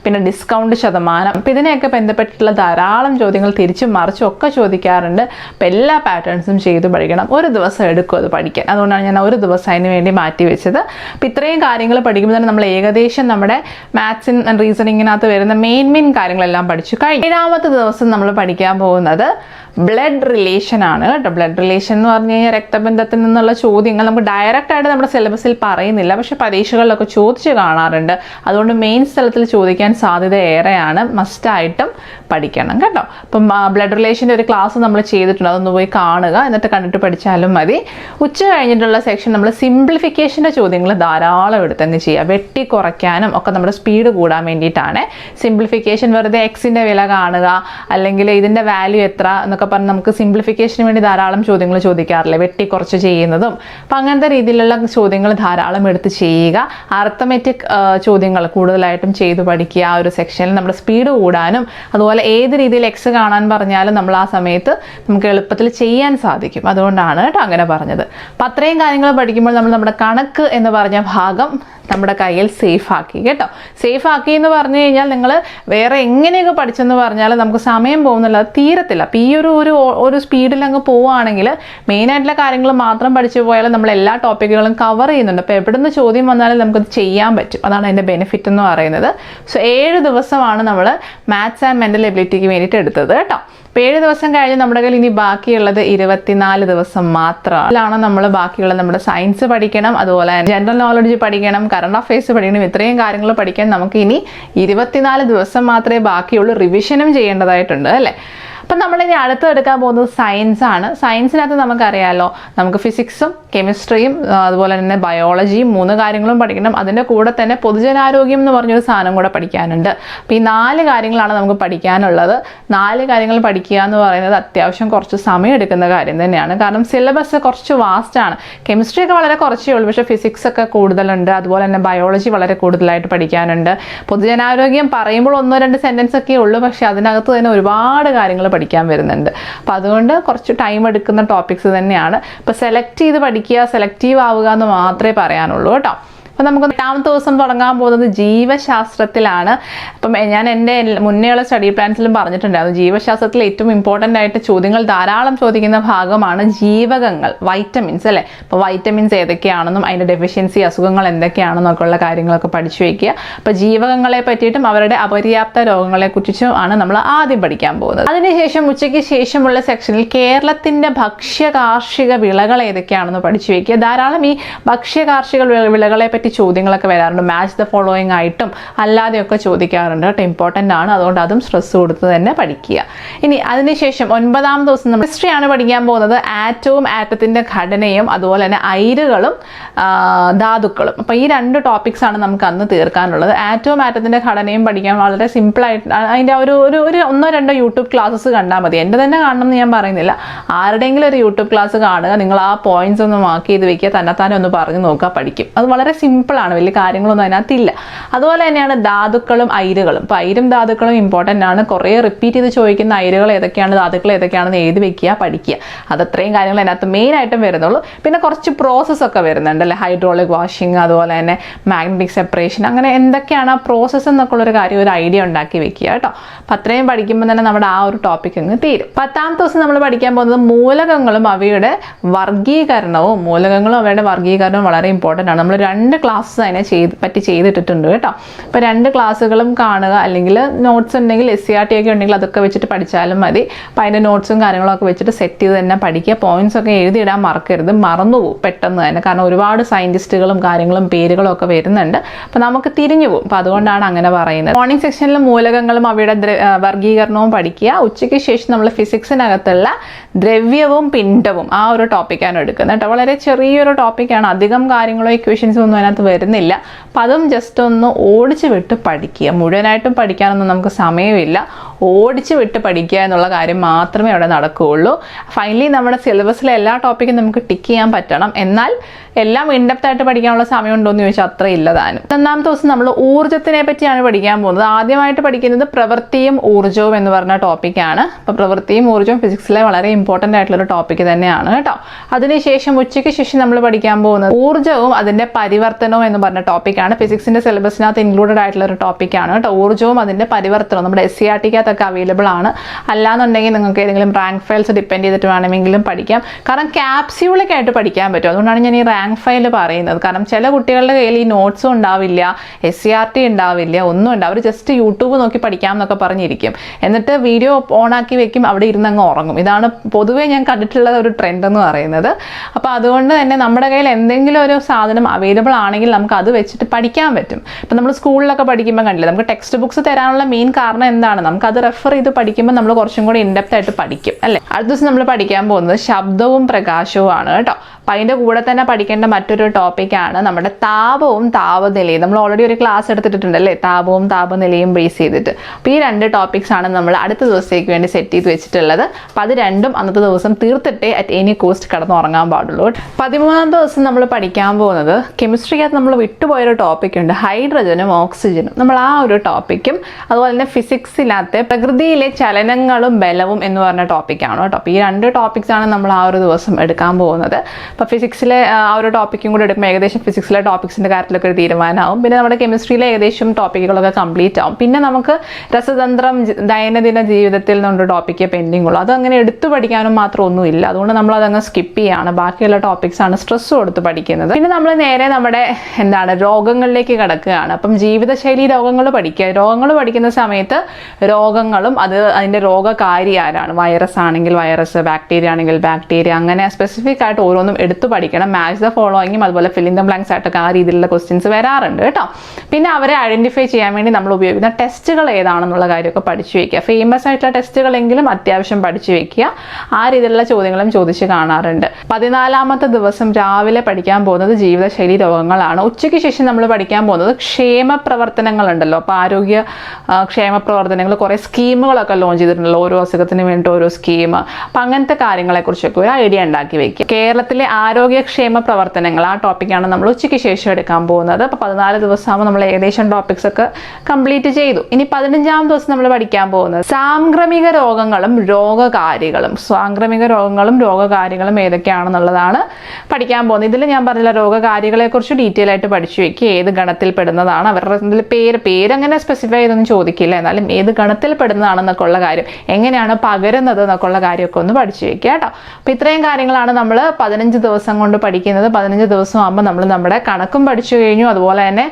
പിന്നെ ഡിസ്കൗണ്ട് ശതമാനം. അപ്പം ഇതിനെയൊക്കെ ബന്ധപ്പെട്ടിട്ടുള്ള ധാരാളം ചോദ്യങ്ങൾ തിരിച്ചും മറിച്ചും ഒക്കെ ചോദിക്കാറുണ്ട്. അപ്പം എല്ലാ പാറ്റേൺസും ചെയ്ത് പഠിക്കണം. ഒരു ദിവസം എടുക്കും അത് പഠിക്കാൻ. അതുകൊണ്ടാണ് ഞാൻ ഒരു ദിവസം അതിന് വേണ്ടി മാറ്റി വെച്ചത്. അപ്പം ഇത്രയും കാര്യങ്ങൾ പഠിക്കുമ്പോൾ തന്നെ നമ്മൾ ഏകദേശം നമ്മുടെ മാത്സിൻ ആൻഡ് റീസണിങ്ങിനകത്ത് വരുന്ന മെയിൻ മെയിൻ കാര്യങ്ങളെല്ലാം പഠിച്ചു കഴിഞ്ഞു. ഏഴാമത്തെ ദിവസം നമ്മൾ പഠിക്കാൻ പോകുന്നത് ബ്ലഡ് റിലേഷൻ ആണ് കേട്ടോ. ബ്ലഡ് റിലേഷൻ എന്ന് പറഞ്ഞു കഴിഞ്ഞാൽ രക്തബന്ധത്തിൽ നിന്നുള്ള ചോദ്യങ്ങൾ നമുക്ക് ഡയറക്റ്റ് ആയിട്ട് നമ്മുടെ സിലബസിൽ പറയുന്നില്ല. പക്ഷെ പരീക്ഷകളിലൊക്കെ ചോദിച്ച് കാണാറുണ്ട്. അതുകൊണ്ട് മെയിൻ സ്ഥലത്തിൽ ചോദിക്കാൻ സാധ്യത ഏറെയാണ്. മസ്റ്റായിട്ടും പഠിക്കണം കേട്ടോ. അപ്പം ബ്ലഡ് റിലേഷന്റെ ഒരു ക്ലാസ് നമ്മൾ ചെയ്തിട്ടുണ്ട്. അതൊന്ന് പോയി കാണുക. എന്നിട്ട് കണ്ടിട്ട് പഠിച്ചാലും മതി. ഉച്ച കഴിഞ്ഞിട്ടുള്ള സെക്ഷൻ നമ്മൾ സിംപ്ലിഫിക്കേഷന്റെ ചോദ്യങ്ങൾ ധാരാളം എടുത്തങ്ങ് ചെയ്യുക. വെട്ടി കുറയ്ക്കാനും ഒക്കെ നമ്മുടെ സ്പീഡ് കൂടാൻ വേണ്ടിയിട്ടാണ്. സിംപ്ലിഫിക്കേഷൻ വെറുതെ എക്സിന്റെ വില കാണുക. അല്ലെങ്കിൽ ഇതിന്റെ വാല്യൂ എത്ര എന്നൊക്കെ പറഞ്ഞ് നമുക്ക് സിംപ്ലിഫിക്കേഷന് വേണ്ടി ധാരാളം ചോദ്യങ്ങൾ ചോദിക്കാറില്ലേ? വെട്ടി കുറച്ച് ചെയ്യുന്നതും. അപ്പം അങ്ങനത്തെ രീതിയിലുള്ള ചോദ്യങ്ങൾ ധാരാളം എടുത്ത് ചെയ്യുക. അർത്ഥമെറ്റിക് ചോദ്യങ്ങൾ കൂടുതലായിട്ടും ചെയ്തു പഠിക്കുക. ആ ഒരു സെക്ഷനിൽ നമ്മുടെ സ്പീഡ് കൂടാനും അതുപോലെ ഏത് രീതിയിൽ എക്സ് കാണാൻ പറഞ്ഞാലും നമ്മൾ ആ സമയത്ത് നമുക്ക് എളുപ്പത്തിൽ ചെയ്യാൻ സാധിക്കും. അതുകൊണ്ടാണ് കേട്ടോ അങ്ങനെ പറഞ്ഞത്. അപ്പം അത്രയും കാര്യങ്ങൾ പഠിക്കുമ്പോൾ നമ്മൾ നമ്മുടെ കണക്ക് എന്ന് പറഞ്ഞ ഭാഗം നമ്മുടെ കയ്യിൽ സേഫ് ആക്കി കേട്ടോ? സേഫ് ആക്കി എന്ന് പറഞ്ഞു കഴിഞ്ഞാൽ നിങ്ങൾ വേറെ എങ്ങനെയൊക്കെ പഠിച്ചെന്ന് പറഞ്ഞാൽ നമുക്ക് സമയം പോകുന്നില്ല അത് തീരത്തില്ല. അപ്പം ഈ ഒരു ഒരു ഒരു സ്പീഡിൽ അങ്ങ് പോവുകയാണെങ്കിൽ മെയിനായിട്ടുള്ള കാര്യങ്ങൾ മാത്രം പഠിച്ചു പോയാൽ നമ്മൾ എല്ലാ ടോപ്പിക്കുകളും കവർ ചെയ്യുന്നുണ്ട്. അപ്പോൾ എവിടുന്ന് ചോദ്യം വന്നാലും നമുക്കത് ചെയ്യാൻ പറ്റും. അതാണ് അതിന്റെ ബെനിഫിറ്റ് എന്ന് പറയുന്നത്. സോ ഏഴ് ദിവസമാണ് നമ്മൾ മാത്സ് ആൻഡ് മെന്റൽ എബിലിറ്റിക്ക് വേണ്ടിയിട്ട് എടുത്തത് കേട്ടോ? ഏഴ് ദിവസം കഴിഞ്ഞ് നമ്മുടെ കയ്യിൽ ഇനി ബാക്കിയുള്ളത് ഇരുപത്തിനാല് ദിവസം മാത്രമാണ്. അതിലാണ് നമ്മൾ ബാക്കിയുള്ള നമ്മുടെ സയൻസ് പഠിക്കണം അതുപോലെ ജനറൽ നോളജ് പഠിക്കണം കറണ്ട് അഫയേഴ്സ് പഠിക്കണം ഇത്രയും കാര്യങ്ങൾ പഠിക്കാൻ നമുക്ക് ഇനി ഇരുപത്തിനാല് ദിവസം മാത്രമേ ബാക്കിയുള്ളൂ. റിവിഷനും ചെയ്യേണ്ടതായിട്ടുണ്ട് അല്ലേ? അപ്പം നമ്മളിനി അടുത്ത് എടുക്കാൻ പോകുന്നത് സയൻസ് ആണ്. സയൻസിനകത്ത് നമുക്കറിയാമല്ലോ നമുക്ക് ഫിസിക്സും കെമിസ്ട്രിയും അതുപോലെ തന്നെ ബയോളജിയും മൂന്ന് കാര്യങ്ങളും പഠിക്കണം. അതിന്റെ കൂടെ തന്നെ പൊതുജനാരോഗ്യം എന്ന് പറഞ്ഞൊരു സാധനം കൂടെ പഠിക്കാനുണ്ട്. അപ്പോൾ ഈ നാല് കാര്യങ്ങളാണ് നമുക്ക് പഠിക്കാനുള്ളത്. നാല് കാര്യങ്ങൾ പഠിക്കുക എന്ന് പറയുന്നത് അത്യാവശ്യം കുറച്ച് സമയം എടുക്കുന്ന കാര്യം തന്നെയാണ്. കാരണം സിലബസ് കുറച്ച് വാസ്റ്റ് ആണ്. കെമിസ്ട്രി ഒക്കെ വളരെ കുറച്ചേ ഉള്ളൂ. പക്ഷേ ഫിസിക്സ് ഒക്കെ കൂടുതലുണ്ട്. അതുപോലെ തന്നെ ബയോളജി വളരെ കൂടുതലായിട്ട് പഠിക്കാനുണ്ട്. പൊതുജനാരോഗ്യം പറയുമ്പോൾ ഒന്നോ രണ്ട് സെന്റൻസ് ഒക്കെ ഉള്ളൂ. പക്ഷേ അതിനകത്ത് തന്നെ ഒരുപാട് കാര്യങ്ങൾ പഠിക്കാൻ വരുന്നുണ്ട്. അപ്പം അതുകൊണ്ട് കുറച്ച് ടൈം എടുക്കുന്ന ടോപ്പിക്സ് തന്നെയാണ്. ഇപ്പോൾ സെലക്ട് ചെയ്ത് പഠിക്കുക സെലക്റ്റീവ് ആവുക എന്ന് മാത്രമേ പറയാനുള്ളൂ കേട്ടോ. അപ്പം നമുക്ക് എട്ടാമത്തെ ദിവസം തുടങ്ങാൻ പോകുന്നത് ജീവശാസ്ത്രത്തിലാണ്. അപ്പം ഞാൻ എന്റെ മുന്നേയുള്ള സ്റ്റഡി പ്ലാൻസിലും പറഞ്ഞിട്ടുണ്ടായിരുന്നു. ജീവശാസ്ത്രത്തിൽ ഏറ്റവും ഇമ്പോർട്ടന്റ് ആയിട്ട് ചോദ്യങ്ങൾ ധാരാളം ചോദിക്കുന്ന ഭാഗമാണ് ജീവകങ്ങൾ വൈറ്റമിൻസ് അല്ലേ? അപ്പോൾ വൈറ്റമിൻസ് ഏതൊക്കെയാണെന്നും അതിന്റെ ഡെഫിഷ്യൻസി അസുഖങ്ങൾ എന്തൊക്കെയാണെന്നൊക്കെ ഉള്ള കാര്യങ്ങളൊക്കെ പഠിച്ചു വയ്ക്കുക അപ്പോൾ ജീവകങ്ങളെ പറ്റിയിട്ടും അവരുടെ അപര്യാപ്ത രോഗങ്ങളെ കുറിച്ചും ആണ് നമ്മൾ ആദ്യം പഠിക്കാൻ പോകുന്നത്. അതിനുശേഷം ഉച്ചയ്ക്ക് ശേഷമുള്ള സെക്ഷനിൽ കേരളത്തിന്റെ ഭക്ഷ്യ കാർഷിക വിളകൾ ഏതൊക്കെയാണെന്ന് പഠിച്ചു വയ്ക്കുക ധാരാളം ഈ ഭക്ഷ്യ കാർഷിക വിളകളെ പറ്റി ചോദ്യങ്ങളൊക്കെ വരാറുണ്ട്. മാച്ച് ദ ഫോളോയിങ് ആയിട്ടും അല്ലാതെയൊക്കെ ചോദിക്കാറുണ്ട്. കേട്ടോ ഇമ്പോർട്ടന്റ് ആണ്. അതുകൊണ്ട് അതും സ്ട്രെസ് കൊടുത്ത് തന്നെ പഠിക്കുക. ഇനി അതിനുശേഷം ഒൻപതാം ദിവസം നമ്മൾ ഹിസ്റ്ററി ആണ് പഠിക്കാൻ പോകുന്നത്. ആറ്റവും ആറ്റത്തിന്റെ ഘടനയും അതുപോലെ തന്നെ ഐരുകളും ധാതുക്കളും. അപ്പോൾ ഈ രണ്ട് ടോപ്പിക്സ് ആണ് നമുക്ക് അന്ന് തീർക്കാനുള്ളത്. ആറ്റവും ആറ്റത്തിന്റെ ഘടനയും പഠിക്കാൻ വളരെ സിമ്പിളായിട്ട് അതിന്റെ ഒരു ഒരു ഒരു ഒന്നോ രണ്ടോ യൂട്യൂബ് ക്ലാസ്സസ് കണ്ടാൽ മതി. എന്റെ തന്നെ കാണണം എന്ന് ഞാൻ പറയുന്നില്ല. ആരുടെയെങ്കിലും ഒരു യൂട്യൂബ് ക്ലാസ് കാണുക നിങ്ങൾ ആ പോയിന്റ്സ് ഒന്ന് മാർക്ക് ചെയ്ത് വെക്കുക തന്നെത്താനെ ഒന്ന് പറഞ്ഞു നോക്കുക പഠിക്കും. അത് വളരെ സിമ്പിളാണ് വലിയ കാര്യങ്ങളൊന്നും അതിനകത്തില്ല. അതുപോലെ തന്നെയാണ് ധാതുക്കളും അയിരുകളും. ഇപ്പോൾ അയിരും ധാതുക്കളും ഇമ്പോർട്ടന്റ് ആണ്. കുറേ റിപ്പീറ്റ് ചെയ്ത് ചോദിക്കുന്ന അയിരുകൾ ഏതൊക്കെയാണ് ധാതുക്കൾ ഏതൊക്കെയാണെന്ന് എഴുതി വെക്കുക പഠിക്കുക. അത് അത്രയും കാര്യങ്ങൾ അതിനകത്ത് മെയിൻ ആയിട്ടും വരുന്നുള്ളൂ. പിന്നെ കുറച്ച് പ്രോസസ്സ് ഒക്കെ വരുന്നുണ്ട് അല്ലേ? ഹൈഡ്രോളിക് വാഷിംഗ് അതുപോലെ തന്നെ മാഗ്നറ്റിക് സെപ്പറേഷൻ അങ്ങനെ എന്തൊക്കെയാണ് ആ പ്രോസസ്സ് എന്നൊക്കെ ഉള്ളൊരു കാര്യം ഒരു ഐഡിയ ഉണ്ടാക്കി വെക്കുക കേട്ടോ. അപ്പം അത്രയും പഠിക്കുമ്പോൾ തന്നെ നമ്മുടെ ആ ഒരു ടോപ്പിക് അങ്ങ് തീരും. പത്താമത്തെ ദിവസം നമ്മൾ പഠിക്കാൻ പോകുന്നത് മൂലകങ്ങളും അവയുടെ വർഗീകരണവും മൂലകങ്ങളും അവയുടെ വർഗീകരണവും വളരെ ഇമ്പോർട്ടന്റ് ആണ്. നമ്മൾ രണ്ട് ക്ലാസ്സസ് അതിനെ ചെയ്ത് പറ്റി ചെയ്തിട്ടിട്ടുണ്ട് കേട്ടോ. അപ്പോൾ രണ്ട് ക്ലാസ്സുകളും കാണുക അല്ലെങ്കിൽ നോട്ട്സ് ഉണ്ടെങ്കിൽ എസ് സി ആർ ടി ഒക്കെ ഉണ്ടെങ്കിൽ അതൊക്കെ വെച്ചിട്ട് പഠിച്ചാലും മതി. അപ്പോൾ അതിന്റെ നോട്ട്സും കാര്യങ്ങളൊക്കെ വെച്ചിട്ട് സെറ്റ് ചെയ്ത് തന്നെ പഠിക്കുക. പോയിന്റ്സ് ഒക്കെ എഴുതിയിടാൻ മറക്കരുത് മറന്നുപോകും പെട്ടെന്ന് തന്നെ. കാരണം ഒരുപാട് സയന്റിസ്റ്റുകളും കാര്യങ്ങളും പേരുകളും ഒക്കെ വരുന്നുണ്ട്. അപ്പോൾ നമുക്ക് തിരിഞ്ഞു പോകും അപ്പോൾ അതുകൊണ്ടാണ് അങ്ങനെ പറയുന്നത്. മോർണിംഗ് സെക്ഷനിൽ മൂലകങ്ങളും അവയുടെ വർഗീകരണവും പഠിക്കുക. ഉച്ചയ്ക്ക് ശേഷം നമ്മൾ ഫിസിക്സിനകത്തുള്ള ദ്രവ്യവും പിണ്ഡവും ആ ഒരു ടോപ്പിക്കാണ് എടുക്കുന്നത് കേട്ടോ. വളരെ ചെറിയൊരു ടോപ്പിക്കാണ് അധികം കാര്യങ്ങളോ ഇക്വേഷൻസോ ഒന്നും അതിനകത്ത് വരുന്നില്ല. അപ്പം അതും ജസ്റ്റ് ഒന്ന് ഓടിച്ച് വിട്ട് പഠിക്കുക. മുഴുവനായിട്ടും പഠിക്കാനൊന്നും നമുക്ക് സമയമില്ല. ഓടിച്ച് വിട്ട് പഠിക്കുക എന്നുള്ള കാര്യം മാത്രമേ അവിടെ നടക്കുകയുള്ളൂ. ഫൈനലി നമ്മുടെ സിലബസിലെ എല്ലാ ടോപ്പിക്കും നമുക്ക് ടിക്ക് ചെയ്യാൻ പറ്റണം. എന്നാൽ എല്ലാം ഇൻഡെപ്ത് ആയിട്ട് പഠിക്കാനുള്ള സമയം ഉണ്ടോ എന്ന് ചോദിച്ചാൽ അത്ര ഇല്ല ഒന്നാമത്തെ ദിവസം നമ്മൾ ഊർജത്തിനെ പറ്റിയാണ് പഠിക്കാൻ പോകുന്നത്. ആദ്യമായിട്ട് പഠിക്കുന്നത് പ്രവൃത്തിയും ഊർജവും എന്ന് പറഞ്ഞ ടോപ്പിക്കാണ് അപ്പോൾ പ്രവൃത്തിയും ഊർജവും ഫിസിക്സിലെ വളരെ ഇമ്പോർട്ടന്റ് ആയിട്ടുള്ള ഒരു ടോപ്പിക്ക് തന്നെയാണ് കേട്ടോ. അതിനുശേഷം ഉച്ചയ്ക്ക് ശേഷം നമ്മൾ പഠിക്കാൻ പോകുന്നത് ഊർജവും അതിന്റെ പരിവർത്തനവും എന്ന് പറഞ്ഞ ടോപ്പിക്കാണ് ഫിസിക്സിന്റെ സിലബസിനകത്ത് ഇൻക്ലൂഡഡ് ആയിട്ടുള്ള ഒരു ടോപ്പിക്കാണ് കേട്ടോ. ഊർജവും അതിന്റെ പരിവർത്തനവും. നമ്മുടെ എസ് സി ആർ ടിക്കകത്തൊക്കെ അവൈലബിൾ ആണ്. അല്ലാന്നുണ്ടെങ്കിൽ നിങ്ങൾക്ക് ഏതെങ്കിലും റാങ്ക് ഫയൽസ് ഡിപ്പെൻഡ് ചെയ്തിട്ട് വേണമെങ്കിലും പഠിക്കാം. കാരണം ക്യാപ്സ്യൂളൊക്കെ ആയിട്ട് പഠിക്കാൻ പറ്റും. അതുകൊണ്ടാണ് ഞാൻ ഈ റാങ്ക് ഫയൽ പറയുന്നത്. കാരണം ചില കുട്ടികളുടെ കയ്യിൽ ഈ നോട്ട്സും ഉണ്ടാവില്ല എസ് സി ആർ ടി ഉണ്ടാവില്ല ഒന്നും ഉണ്ടാവും അവർ ജസ്റ്റ് യൂട്യൂബ് നോക്കി പഠിക്കാം എന്നൊക്കെ പറഞ്ഞിരിക്കും. എന്നിട്ട് വീഡിയോ ഓണാക്കി വെക്കും അവിടെ ഇരുന്ന് അങ്ങ് ഉറങ്ങും. ഇതാണ് പൊതുവേ ഞാൻ കണ്ടിട്ടുള്ള ഒരു ട്രെൻഡ് എന്ന് പറയുന്നത്. അപ്പോൾ അതുകൊണ്ട് തന്നെ നമ്മുടെ കയ്യിൽ എന്തെങ്കിലും ഒരു സാധനം അവൈലബിൾ ആണെങ്കിൽ നമുക്ക് അത് വെച്ചിട്ട് പഠിക്കാൻ പറ്റും. ഇപ്പം നമ്മൾ സ്കൂളിലൊക്കെ പഠിക്കുമ്പോൾ കണ്ടില്ല നമുക്ക് ടെക്സ്റ്റ് ബുക്സ് തരാനുള്ള മെയിൻ കാരണം എന്താണ്? നമുക്ക് അത് റെഫർ ചെയ്ത് പഠിക്കുമ്പോൾ നമ്മൾ കുറച്ചും കൂടി ഇൻഡെപ്ത് ആയിട്ട് പഠിക്കും അല്ലേ? അടുത്ത ദിവസം നമ്മൾ പഠിക്കാൻ പോകുന്നത് ശബ്ദവും പ്രകാശവും ആണ് കേട്ടോ. അപ്പം അതിന്റെ കൂടെ തന്നെ പഠിക്കേണ്ട മറ്റൊരു ടോപ്പിക്കാണ് നമ്മുടെ താപവും താപനിലയും. നമ്മൾ ഓൾറെഡി ഒരു ക്ലാസ് എടുത്തിട്ടുണ്ട് അല്ലേ? താപവും താപനിലയും ബേസ് ചെയ്തിട്ട്. അപ്പോൾ ഈ രണ്ട് ടോപ്പിക്സ് ആണ് നമ്മൾ അടുത്ത ദിവസത്തേക്ക് വേണ്ടി സെറ്റ് ചെയ്ത് വെച്ചിട്ടുള്ളത്. അപ്പോൾ അത് രണ്ടും അന്നത്തെ ദിവസം തീർത്തിട്ടേ അറ്റ് എനി കോസ്റ്റ് കടന്നുറങ്ങാൻ പാടുള്ളൂ പതിമൂന്നാം ദിവസം നമ്മൾ പഠിക്കാൻ പോകുന്നത് കെമിസ്ട്രിക്കകത്ത് നമ്മൾ വിട്ടുപോയൊരു ടോപ്പിക് ഉണ്ട്. ഹൈഡ്രജനും ഓക്സിജനും നമ്മൾ ആ ഒരു ടോപ്പിക്കും അതുപോലെ തന്നെ ഫിസിക്സിനകത്തെ പ്രകൃതിയിലെ ചലനങ്ങളും ബലവും എന്ന് പറഞ്ഞ ടോപ്പിക്കാണ് കേട്ടോ. അപ്പോൾ ഈ രണ്ട് ടോപ്പിക്സ് ആണ് നമ്മൾ ആ ഒരു ദിവസം എടുക്കാൻ പോകുന്നത്. അപ്പോൾ ഫിസിക്സിലെ ആ ഒരു ടോപ്പിക്കും കൂടെ എടുക്കുമ്പോൾ ഏകദേശം ഫിസിക്സിലെ ടോപ്പിക്സിന്റെ കാര്യത്തിലൊക്കെ ഒരു തീരുമാനമാവും. പിന്നെ നമ്മുടെ കെമിസ്ട്രിയിലെ ഏകദേശം ടോപ്പിക്കുകളൊക്കെ കംപ്ലീറ്റ് ആവും. പിന്നെ നമുക്ക് രസതന്ത്രം ദൈനംദിന ജീവിതത്തിൽ നിന്നൊരു ടോപ്പിക്ക് പെൻഡിങ് ഉള്ളൂ. അതങ്ങനെ എടുത്തു പഠിക്കാനും മാത്രം ഒന്നുമില്ല. അതുകൊണ്ട് നമ്മൾ അതങ്ങ് സ്കിപ്പ് ചെയ്യാണ്. ബാക്കിയുള്ള ടോപ്പിക്സ് ആണ് സ്ട്രെസ് കൊടുത്ത് പഠിക്കുന്നത്. പിന്നെ നമ്മൾ നേരെ നമ്മുടെ എന്താണ് രോഗങ്ങളിലേക്ക് കിടക്കുകയാണ്. അപ്പം ജീവിതശൈലി രോഗങ്ങൾ പഠിക്കുക രോഗങ്ങൾ പഠിക്കുന്ന സമയത്ത് രോഗ രോഗങ്ങളും അത് അതിന്റെ രോഗകാരി ആരാണ്? വൈറസ് ആണെങ്കിൽ വൈറസ് ബാക്ടീരിയ ആണെങ്കിൽ ബാക്ടീരിയ അങ്ങനെ സ്പെസിഫിക് ആയിട്ട് ഓരോന്നും എടുത്തു പഠിക്കണം. മാച്ച് ദ ഫോളോയിങ്ങും അതുപോലെ ഫില്ലിംഗ് ദ ബ്ലാങ്ക്സ് ആയിട്ടൊക്കെ ആ രീതിയിലുള്ള ക്വസ്റ്റ്യൻസ് വരാറുണ്ട് കേട്ടോ. പിന്നെ അവരെ ഐഡന്റിഫൈ ചെയ്യാൻ വേണ്ടി നമ്മൾ ഉപയോഗിക്കുന്ന ടെസ്റ്റുകൾ ഏതാണെന്നുള്ള കാര്യമൊക്കെ പഠിച്ചു വെക്കുക. ഫേമസ് ആയിട്ടുള്ള ടെസ്റ്റുകളെങ്കിലും അത്യാവശ്യം പഠിച്ചു വെക്കുക. ആ രീതിയിലുള്ള ചോദ്യങ്ങളും ചോദിച്ച് കാണാറുണ്ട്. പതിനാലാമത്തെ ദിവസം രാവിലെ പഠിക്കാൻ പോകുന്നത് ജീവിതശൈലി രോഗങ്ങളാണ്. ഉച്ചയ്ക്ക് ശേഷം നമ്മൾ പഠിക്കാൻ പോകുന്നത് ക്ഷേമ പ്രവർത്തനങ്ങളുണ്ടല്ലോ. അപ്പോൾ ആരോഗ്യ ക്ഷേമ പ്രവർത്തനങ്ങൾ കുറേ സ്കീമുകളൊക്കെ ലോഞ്ച് ചെയ്തിട്ടുണ്ടല്ലോ ഓരോ അസുഖത്തിന് വേണ്ടി ഓരോ സ്കീം. അപ്പം അങ്ങനത്തെ കാര്യങ്ങളെക്കുറിച്ചൊക്കെ ഒരു ഐഡിയ ഉണ്ടാക്കി വെക്കുക. കേരളത്തിലെ ആരോഗ്യക്ഷേമ പ്രവർത്തനങ്ങൾ ആ ടോപ്പിക്കാണ് നമ്മൾ ഉച്ചയ്ക്ക് ശേഷം എടുക്കാൻ പോകുന്നത്. അപ്പോൾ പതിനാല് ദിവസമാകുമ്പോൾ നമ്മൾ ഏകദേശം ടോപ്പിക്സ് ഒക്കെ കംപ്ലീറ്റ് ചെയ്തു. ഇനി പതിനഞ്ചാം ദിവസം നമ്മൾ പഠിക്കാൻ പോകുന്നത് സാംക്രമിക രോഗങ്ങളും രോഗകാരികളും. സാംക്രമിക രോഗങ്ങളും രോഗകാരികളും ഏതൊക്കെയാണെന്നുള്ളതാണ് പഠിക്കാൻ പോകുന്നത്. ഇതിൽ ഞാൻ പറഞ്ഞില്ല രോഗകാരികളെക്കുറിച്ച് ഡീറ്റെയിൽ ആയിട്ട് പഠിച്ചു വയ്ക്കുക ഏത് ഗണത്തിൽ പെടുന്നതാണ്? അവരുടെ പേര് പേര് അങ്ങനെ സ്പെസിഫൈ ചെയ്തൊന്നും ചോദിക്കില്ല. എന്നാലും ഏത് ഗണത്തിൽ പെടുന്നതാണെന്നൊക്കെ ഉള്ള കാര്യം. എങ്ങനെയാണ് പകരുന്നത് എന്നൊക്കെ ഉള്ള കാര്യമൊക്കെ ഒന്ന് പഠിച്ചു വെക്കുക കേട്ടോ. അപ്പോൾ ഇത്രയും കാര്യങ്ങളാണ് നമ്മൾ പതിനഞ്ച് ദിവസം കൊണ്ട് പഠിക്കുന്നത്. പതിനഞ്ച് ദിവസം ആകുമ്പോൾ നമ്മൾ നമ്മുടെ കണക്കും പഠിച്ചു കഴിഞ്ഞു. അതുപോലെ തന്നെ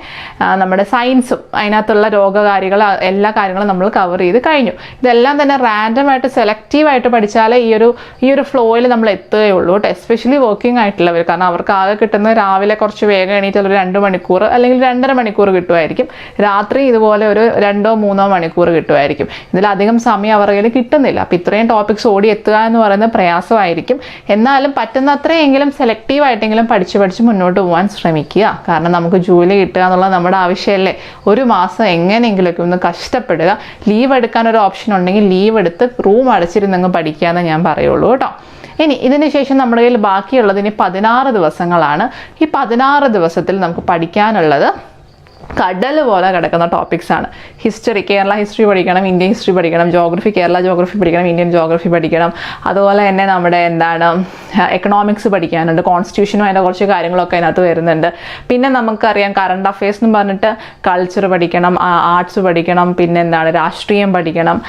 നമ്മുടെ സയൻസും അതിനകത്തുള്ള രോഗകാരികൾ എല്ലാ കാര്യങ്ങളും നമ്മൾ കവർ ചെയ്ത് കഴിഞ്ഞു. ഇതെല്ലാം തന്നെ റാൻഡം ആയിട്ട് സെലക്റ്റീവ് ആയിട്ട് പഠിച്ചാലേ ഈ ഒരു ഈ ഒരു ഫ്ലോയിൽ നമ്മൾ എത്തുകയുള്ളൂ കേട്ടോ. എസ്പെഷ്യലി വർക്കിംഗ് ആയിട്ടുള്ളവർ കാരണം അവർക്ക് ആകെ കിട്ടുന്ന രാവിലെ കുറച്ച് വേഗം എണീറ്റാൽ ഒരു രണ്ട് മണിക്കൂർ അല്ലെങ്കിൽ രണ്ടര മണിക്കൂർ കിട്ടുമായിരിക്കും. രാത്രി ഇതുപോലെ ഒരു രണ്ടോ മൂന്നോ മണിക്കൂർ കിട്ടുമായിരിക്കും. ഇതിലധികം സമയം അവരുടെ കയ്യിൽ കിട്ടുന്നില്ല. അപ്പം ഇത്രയും ടോപ്പിക്സ് ഓടി എത്തുക എന്ന് പറയുന്നത് പ്രയാസമായിരിക്കും. എന്നാലും പറ്റുന്നത്രയെങ്കിലും സെലക്റ്റീവ് ആയിട്ടെങ്കിലും പഠിച്ച് പഠിച്ച് മുന്നോട്ട് പോകാൻ ശ്രമിക്കുക. കാരണം നമുക്ക് ജോലി കിട്ടുക എന്നുള്ളത് നമ്മുടെ ആവശ്യമല്ലേ? ഒരു മാസം എങ്ങനെയെങ്കിലുമൊക്കെ ഒന്ന് കഷ്ടപ്പെടുക. ലീവ് എടുക്കാൻ ഒരു ഓപ്ഷൻ ഉണ്ടെങ്കിൽ ലീവ് എടുത്ത് റൂം അടച്ചിരുന്നങ്ങ് പഠിക്കുക എന്ന് ഞാൻ പറയുള്ളൂ കേട്ടോ. ഇനി ഇതിന് ശേഷം നമ്മുടെ കയ്യിൽ ബാക്കിയുള്ളത് ഇനി പതിനാറ് ദിവസങ്ങളാണ്. ഈ പതിനാറ് ദിവസത്തിൽ നമുക്ക് പഠിക്കാനുള്ളത് കടൽ പോലെ കിടക്കുന്ന ടോപ്പിക്സ് ആണ്. ഹിസ്റ്ററി കേരള ഹിസ്റ്ററി പഠിക്കണം ഇന്ത്യൻ ഹിസ്റ്ററി പഠിക്കണം ജോഗ്രഫി കേരള ജോഗ്രഫി പഠിക്കണം ഇന്ത്യൻ ജോഗ്രഫി പഠിക്കണം. അതുപോലെ തന്നെ നമ്മുടെ എന്താണ് എക്കണോമിക്സ് പഠിക്കാനുണ്ട്. കോൺസ്റ്റിറ്റ്യൂഷനും അതിന്റെ കുറച്ച് കാര്യങ്ങളൊക്കെ അതിനകത്ത് വരുന്നുണ്ട്. പിന്നെ നമുക്കറിയാം കറണ്ട് അഫയേഴ്സ് എന്ന് പറഞ്ഞിട്ട് കൾച്ചർ പഠിക്കണം ആർട്സ് പഠിക്കണം പിന്നെ എന്താണ് രാഷ്ട്രീയം പഠിക്കണം.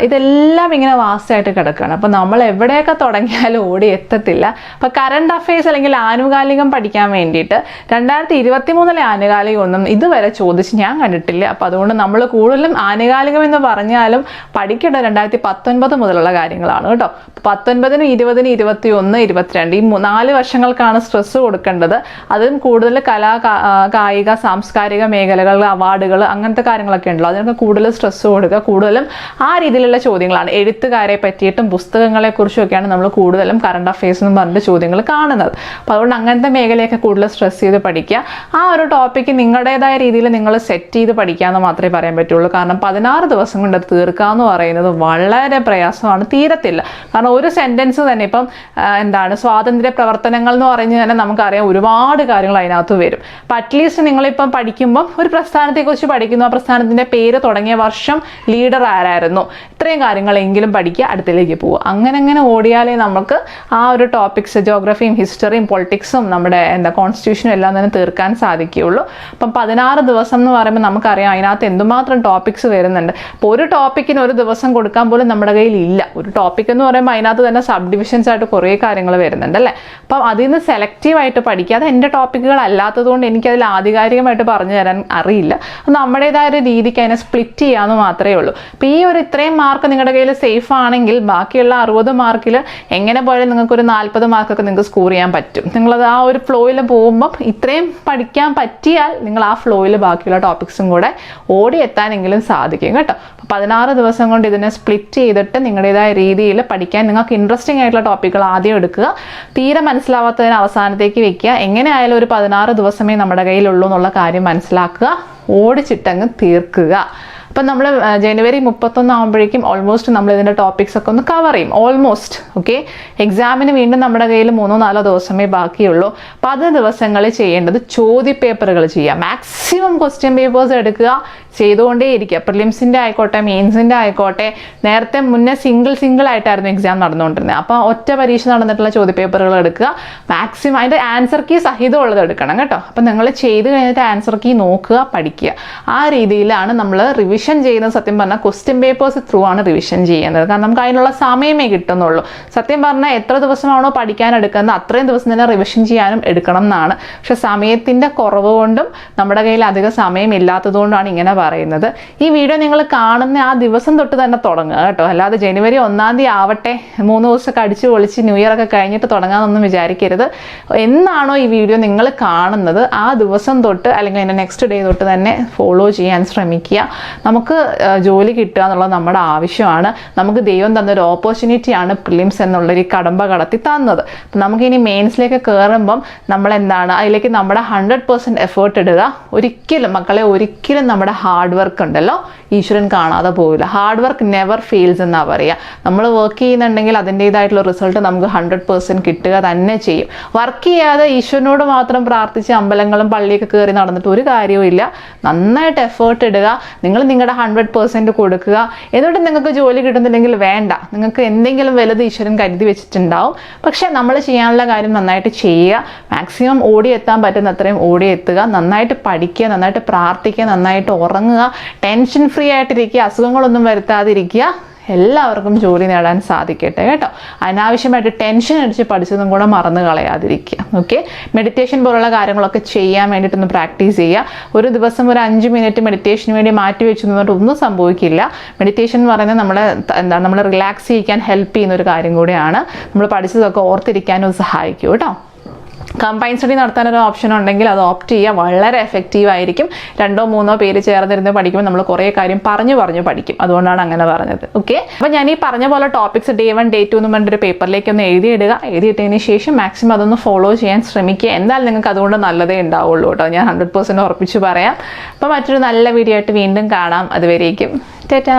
ഇതെല്ലാം ഇങ്ങനെ വാസ്റ്റായിട്ട് കിടക്കുകയാണ് അപ്പോൾ നമ്മൾ എവിടെയൊക്കെ തുടങ്ങിയാലും ഓടി എത്തത്തില്ല. അപ്പോൾ കറണ്ട് അഫയേഴ്സ് അല്ലെങ്കിൽ ആനുകാലികം പഠിക്കാൻ വേണ്ടിയിട്ട് രണ്ടായിരത്തി ഇരുപത്തി മൂന്നിലെ ആനുകാലികം ഒന്നും ഇതുവരെ ചോദിച്ച് ഞാൻ കണ്ടിട്ടില്ല. അപ്പോൾ അതുകൊണ്ട് നമ്മൾ കൂടുതലും ആനുകാലികം എന്ന് പറഞ്ഞാലും പഠിക്കേണ്ട രണ്ടായിരത്തി പത്തൊൻപത് മുതലുള്ള കാര്യങ്ങളാണ് കേട്ടോ. പത്തൊൻപതിനും ഇരുപതിനും ഇരുപത്തി ഒന്ന് ഇരുപത്തിരണ്ട് ഈ നാല് വർഷങ്ങൾക്കാണ് സ്ട്രെസ് കൊടുക്കേണ്ടത്. അതും കൂടുതൽ കലാ കായിക സാംസ്കാരിക മേഖലകൾ അവാർഡുകൾ അങ്ങനത്തെ കാര്യങ്ങളൊക്കെ ഉണ്ടല്ലോ. അതിനൊക്കെ കൂടുതൽ സ്ട്രെസ് കൊടുക്കുക. കൂടുതലും ആ രീതിയിലുള്ള ചോദ്യങ്ങളാണ്. എഴുത്തുകാരെ പറ്റിയിട്ടും പുസ്തകങ്ങളെ കുറിച്ചൊക്കെയാണ് നമ്മൾ കൂടുതലും കറണ്ട് അഫയേഴ്സ് എന്ന് പറഞ്ഞിട്ട് ചോദ്യങ്ങൾ കാണുന്നത്. അപ്പോൾ അതുകൊണ്ട് അങ്ങനത്തെ മേഖലയൊക്കെ കൂടുതൽ സ്ട്രെസ് ചെയ്ത് പഠിക്കുക. ആ ഒരു ടോപ്പിക്ക് നിങ്ങളുടേതായ രീതിയിൽ നിങ്ങൾ സെറ്റ് ചെയ്ത് പഠിക്കാമെന്ന് മാത്രമേ പറയാൻ പറ്റുള്ളൂ. കാരണം പതിനാറ് ദിവസം കൊണ്ട് തീർക്കുക എന്ന് പറയുന്നത് വളരെ പ്രയാസമാണ്. തീരത്തില്ല. കാരണം ഒരു സെന്റൻസ് തന്നെ ഇപ്പം എന്താണ് സ്വാതന്ത്ര്യ പ്രവർത്തനങ്ങൾ എന്ന് പറഞ്ഞു തന്നെ നമുക്കറിയാം ഒരുപാട് കാര്യങ്ങൾ അതിനകത്ത് വരും. അപ്പം അറ്റ്ലീസ്റ്റ് നിങ്ങളിപ്പം പഠിക്കുമ്പം ഒരു പ്രസ്ഥാനത്തെക്കുറിച്ച് പഠിക്കുന്നു. ആ പ്രസ്ഥാനത്തിന്റെ പേര് തുടങ്ങിയ വർഷം ലീഡർ ആരായിരുന്നു? ഇത്രയും കാര്യങ്ങളെങ്കിലും പഠിക്കുക അടുത്തിലേക്ക് പോവുക. അങ്ങനെ അങ്ങനെ ഓടിയാലേ നമുക്ക് ആ ഒരു ടോപ്പിക്സ് ജോഗ്രഫിയും ഹിസ്റ്ററിയും പൊളിറ്റിക്സും നമ്മുടെ എന്താ കോൺസ്റ്റിറ്റ്യൂഷനും എല്ലാം തന്നെ തീർക്കാൻ സാധിക്കുകയുള്ളൂ. അപ്പം പതിനാറ് ദിവസം എന്ന് പറയുമ്പോൾ നമുക്കറിയാം അതിനകത്ത് എന്തുമാത്രം ടോപ്പിക്സ് വരുന്നുണ്ട്. അപ്പോൾ ഒരു ടോപ്പിക്കിന് ഒരു ദിവസം കൊടുക്കാൻ പോലും നമ്മുടെ കയ്യിൽ ഇല്ല ഒരു ടോപ്പിക് എന്ന് പറയുമ്പോൾ അതിനകത്ത് തന്നെ സബ് ഡിവിഷൻസ് ആയിട്ട് കുറേ കാര്യങ്ങൾ വരുന്നുണ്ട് അല്ലേ? അപ്പം അതിൽ നിന്ന് സെലക്റ്റീവ് ആയിട്ട് പഠിക്കുക. അത് എന്റെ ടോപ്പിക്കുകൾ അല്ലാത്തതുകൊണ്ട് എനിക്കതിൽ ആധികാരികമായിട്ട് പറഞ്ഞു തരാൻ അറിയില്ല. നമ്മുടേതായ ഒരു രീതിക്ക് അതിനെ സ്പ്ലിറ്റ് ചെയ്യാമെന്ന് മാത്രമേ ഉള്ളൂ. അപ്പോൾ ഈ ഒരു ഇത്രയും മാർക്ക് നിങ്ങളുടെ കയ്യിൽ സേഫ് ആണെങ്കിൽ ബാക്കിയുള്ള അറുപത് മാർക്കിൽ എങ്ങനെ പോയാലും നിങ്ങൾക്കൊരു നാൽപ്പത് മാർക്കൊക്കെ നിങ്ങൾക്ക് സ്കോർ ചെയ്യാൻ പറ്റും. നിങ്ങളത് ആ ഒരു ഫ്ലോയിൽ പോകുമ്പം ഇത്രയും പഠിക്കാൻ പറ്റിയാൽ നിങ്ങൾ ആ ഫ്ലോയിൽ ബാക്കിയുള്ള ടോപ്പിക്സും കൂടെ ഓടി എത്താനെങ്കിലും സാധിക്കും കേട്ടോ. അപ്പോൾ പതിനാറ് ദിവസം കൊണ്ട് ഇതിനെ സ്പ്ലിറ്റ് ചെയ്തിട്ട് നിങ്ങളുടേതായ രീതിയിൽ പഠിക്കാൻ നിങ്ങൾക്ക് ഇൻട്രസ്റ്റിംഗ് ആയിട്ടുള്ള ടോപ്പിക്കുകൾ ആദ്യം എടുക്കുക. തീരെ മനസ്സിലാവാത്തതിന് അവസാനത്തേക്ക് വെക്കുക. എങ്ങനെയായാലും ഒരു പതിനാറ് ദിവസമേ നമ്മുടെ കയ്യിലുള്ളൂ എന്നുള്ള കാര്യം മനസ്സിലാക്കുക. ഓടിച്ചിട്ടങ്ങ് തീർക്കുക. അപ്പം നമ്മൾ ജനുവരി മുപ്പത്തൊന്ന് ആകുമ്പോഴേക്കും ഓൾമോസ്റ്റ് നമ്മൾ ഇതിന്റെ ടോപ്പിക്സ് ഒക്കെ ഒന്ന് കവർ ചെയ്യും. ഓൾമോസ്റ്റ് ഓക്കെ എക്സാമിന് വീണ്ടും നമ്മുടെ കയ്യിൽ മൂന്നോ നാലോ ദിവസമേ ബാക്കിയുള്ളൂ. അപ്പോൾ അത് ദിവസങ്ങളിൽ ചെയ്യേണ്ടത് ചോദ്യ പേപ്പറുകൾ ചെയ്യുക. മാക്സിമം ക്വസ്റ്റ്യൻ പേപ്പേഴ്സ് എടുക്കുക. ചെയ്തുകൊണ്ടേ ഇരിക്കുക. പ്രിലിംസിന്റെ ആയിക്കോട്ടെ മെയിൻസിന്റെ ആയിക്കോട്ടെ നേരത്തെ മുന്നേ സിംഗിൾ സിംഗിൾ ആയിട്ടായിരുന്നു എക്സാം നടന്നുകൊണ്ടിരുന്നത്. അപ്പോൾ ഒറ്റ പരീക്ഷ നടന്നിട്ടുള്ള ചോദ്യ പേപ്പറുകൾ എടുക്കുക. മാക്സിമം അതിന്റെ ആൻസർ കീ സഹിതം ഉള്ളത് എടുക്കണം കേട്ടോ. അപ്പം നിങ്ങൾ ചെയ്ത് കഴിഞ്ഞിട്ട് ആൻസർ കീ നോക്കുക പഠിക്കുക. ആ രീതിയിലാണ് നമ്മൾ റിവിഷൻ റിവിഷൻ ചെയ്യുന്നത് സത്യം പറഞ്ഞാൽ ക്വസ്റ്റ്യൻ പേപ്പേഴ്സ് ത്രൂ ആണ് റിവിഷൻ ചെയ്യുന്നത്. കാരണം നമുക്ക് അതിനുള്ള സമയമേ കിട്ടുന്നുള്ളൂ. സത്യം പറഞ്ഞാൽ എത്ര ദിവസമാണോ പഠിക്കാൻ എടുക്കുന്നത് അത്രയും ദിവസം തന്നെ റിവിഷൻ ചെയ്യാനും എടുക്കണം എന്നാണ്. പക്ഷെ സമയത്തിന്റെ കുറവ് കൊണ്ടും നമ്മുടെ കയ്യിൽ അധികം സമയം ഇല്ലാത്തതുകൊണ്ടാണ് ഇങ്ങനെ പറയുന്നത്. ഈ വീഡിയോ നിങ്ങൾ കാണുന്ന ആ ദിവസം തൊട്ട് തന്നെ തുടങ്ങുക കേട്ടോ. അല്ലാതെ ജനുവരി ഒന്നാം തീയതി ആവട്ടെ മൂന്ന് ദിവസമൊക്കെ അടിച്ച് പൊളിച്ച് ന്യൂ ഇയർ ഒക്കെ കഴിഞ്ഞിട്ട് തുടങ്ങാമെന്നൊന്നും വിചാരിക്കരുത്. എന്നാണോ ഈ വീഡിയോ നിങ്ങൾ കാണുന്നത്? ആ ദിവസം തൊട്ട് അല്ലെങ്കിൽ അതിന്റെ നെക്സ്റ്റ് ഡേ തൊട്ട് തന്നെ ഫോളോ ചെയ്യാൻ ശ്രമിക്കുക. നമുക്ക് ജോലി കിട്ടുക എന്നുള്ളത് നമ്മുടെ ആവശ്യമാണ്. നമുക്ക് ദൈവം തന്നൊരു ഓപ്പർച്യൂണിറ്റിയാണ് പ്രിലിംസ് എന്നുള്ളൊരു കടമ്പ കടത്തി തന്നത്. നമുക്കിനി മെയിൻസിലേക്ക് കയറുമ്പം നമ്മൾ എന്താണ് അതിലേക്ക് നമ്മുടെ ഹൺഡ്രഡ് പെർസെന്റ് എഫേർട്ട് ഇടുക. ഒരിക്കലും മക്കളെ ഒരിക്കലും നമ്മുടെ ഹാർഡ് വർക്ക് ഉണ്ടല്ലോ ഈശ്വരൻ കാണാതെ പോവില്ല. ഹാർഡ് വർക്ക് നെവർ ഫെയിൽസ് എന്നാണ് പറയുക നമ്മൾ വർക്ക് ചെയ്യുന്നുണ്ടെങ്കിൽ അതിന്റെതായിട്ടുള്ള റിസൾട്ട് നമുക്ക് ഹൺഡ്രഡ് പെർസെന്റ് കിട്ടുക തന്നെ ചെയ്യും. വർക്ക് ചെയ്യാതെ ഈശ്വരനോട് മാത്രം പ്രാർത്ഥിച്ച് അമ്പലങ്ങളും പള്ളിയൊക്കെ കയറി നടന്നിട്ട് ഒരു കാര്യവും ഇല്ല നന്നായിട്ട് എഫേർട്ട് ഇടുക. നിങ്ങൾ നിങ്ങളുടെ ഹൺഡ്രഡ് പെർസെന്റ് കൊടുക്കുക. എന്നിട്ട് നിങ്ങൾക്ക് ജോലി കിട്ടുന്നില്ലെങ്കിൽ വേണ്ട. നിങ്ങൾക്ക് എന്തെങ്കിലും വലുത് ഈശ്വരൻ കരുതി വെച്ചിട്ടുണ്ടാവും. പക്ഷേ നമ്മൾ ചെയ്യാനുള്ള കാര്യം നന്നായിട്ട് ചെയ്യുക. മാക്സിമം ഓടിയെത്താൻ പറ്റുന്ന അത്രയും ഓടിയെത്തുക. നന്നായിട്ട് പഠിക്കുക നന്നായിട്ട് പ്രാർത്ഥിക്കുക നന്നായിട്ട് ഉറങ്ങുക. ടെൻഷൻ ഫ്രീ ആയിട്ടിരിക്കുക. അസുഖങ്ങളൊന്നും വരുത്താതിരിക്കുക. എല്ലാവർക്കും ജോലി നേടാൻ സാധിക്കട്ടെ കേട്ടോ. അനാവശ്യമായിട്ട് ടെൻഷൻ അടിച്ച് പഠിച്ചതും കൂടെ മറന്നു കളയാതിരിക്കുക. ഓക്കെ മെഡിറ്റേഷൻ പോലുള്ള കാര്യങ്ങളൊക്കെ ചെയ്യാൻ വേണ്ടിയിട്ടൊന്ന് പ്രാക്ടീസ് ചെയ്യുക. ഒരു ദിവസം ഒരു അഞ്ച് മിനിറ്റ് മെഡിറ്റേഷന് വേണ്ടി മാറ്റി വെച്ചു എന്നിട്ട് ഒന്നും സംഭവിക്കില്ല. മെഡിറ്റേഷൻ എന്ന് പറയുന്നത് നമ്മളെ എന്താ നമ്മൾ റിലാക്സ് ചെയ്യിക്കാൻ ഹെൽപ്പ് ചെയ്യുന്ന ഒരു കാര്യം കൂടിയാണ്. നമ്മൾ പഠിച്ചതൊക്കെ ഓർത്തിരിക്കാനും സഹായിക്കും കേട്ടോ. കമ്പൈൻ സ്റ്റഡി നടത്താനൊരു ഓപ്ഷൻ ഉണ്ടെങ്കിൽ അത് ഓപ്റ്റ് ചെയ്യുക. വളരെ എഫക്റ്റീവ് ആയിരിക്കും. രണ്ടോ മൂന്നോ പേര് ചേർന്നിരുന്ന് പഠിക്കുമ്പോൾ നമ്മൾ കുറേ കാര്യം പറഞ്ഞു പറഞ്ഞു പഠിക്കും. അതുകൊണ്ടാണ് അങ്ങനെ പറഞ്ഞത്. ഓക്കെ അപ്പോൾ ഞാൻ ഈ പറഞ്ഞ പോലെ topics day one day two എന്ന് പറഞ്ഞൊരു പേപ്പറിലേക്ക് ഒന്ന് എഴുതിയിടുക എഴുതിയിട്ടതിന് ശേഷം മാക്സിമം അതൊന്ന് ഫോളോ ചെയ്യാൻ ശ്രമിക്കുക. എന്തായാലും നിങ്ങൾക്ക് അതുകൊണ്ട് നല്ലതേ ഉണ്ടാവുള്ളൂ കേട്ടോ. ഞാൻ ഹൺഡ്രഡ് പെർസെന്റ് ഉറപ്പിച്ച് പറയാം. അപ്പോൾ മറ്റൊരു നല്ല വീഡിയോ ആയിട്ട് വീണ്ടും കാണാം. അതുവരേക്കും. ടാറ്റാ.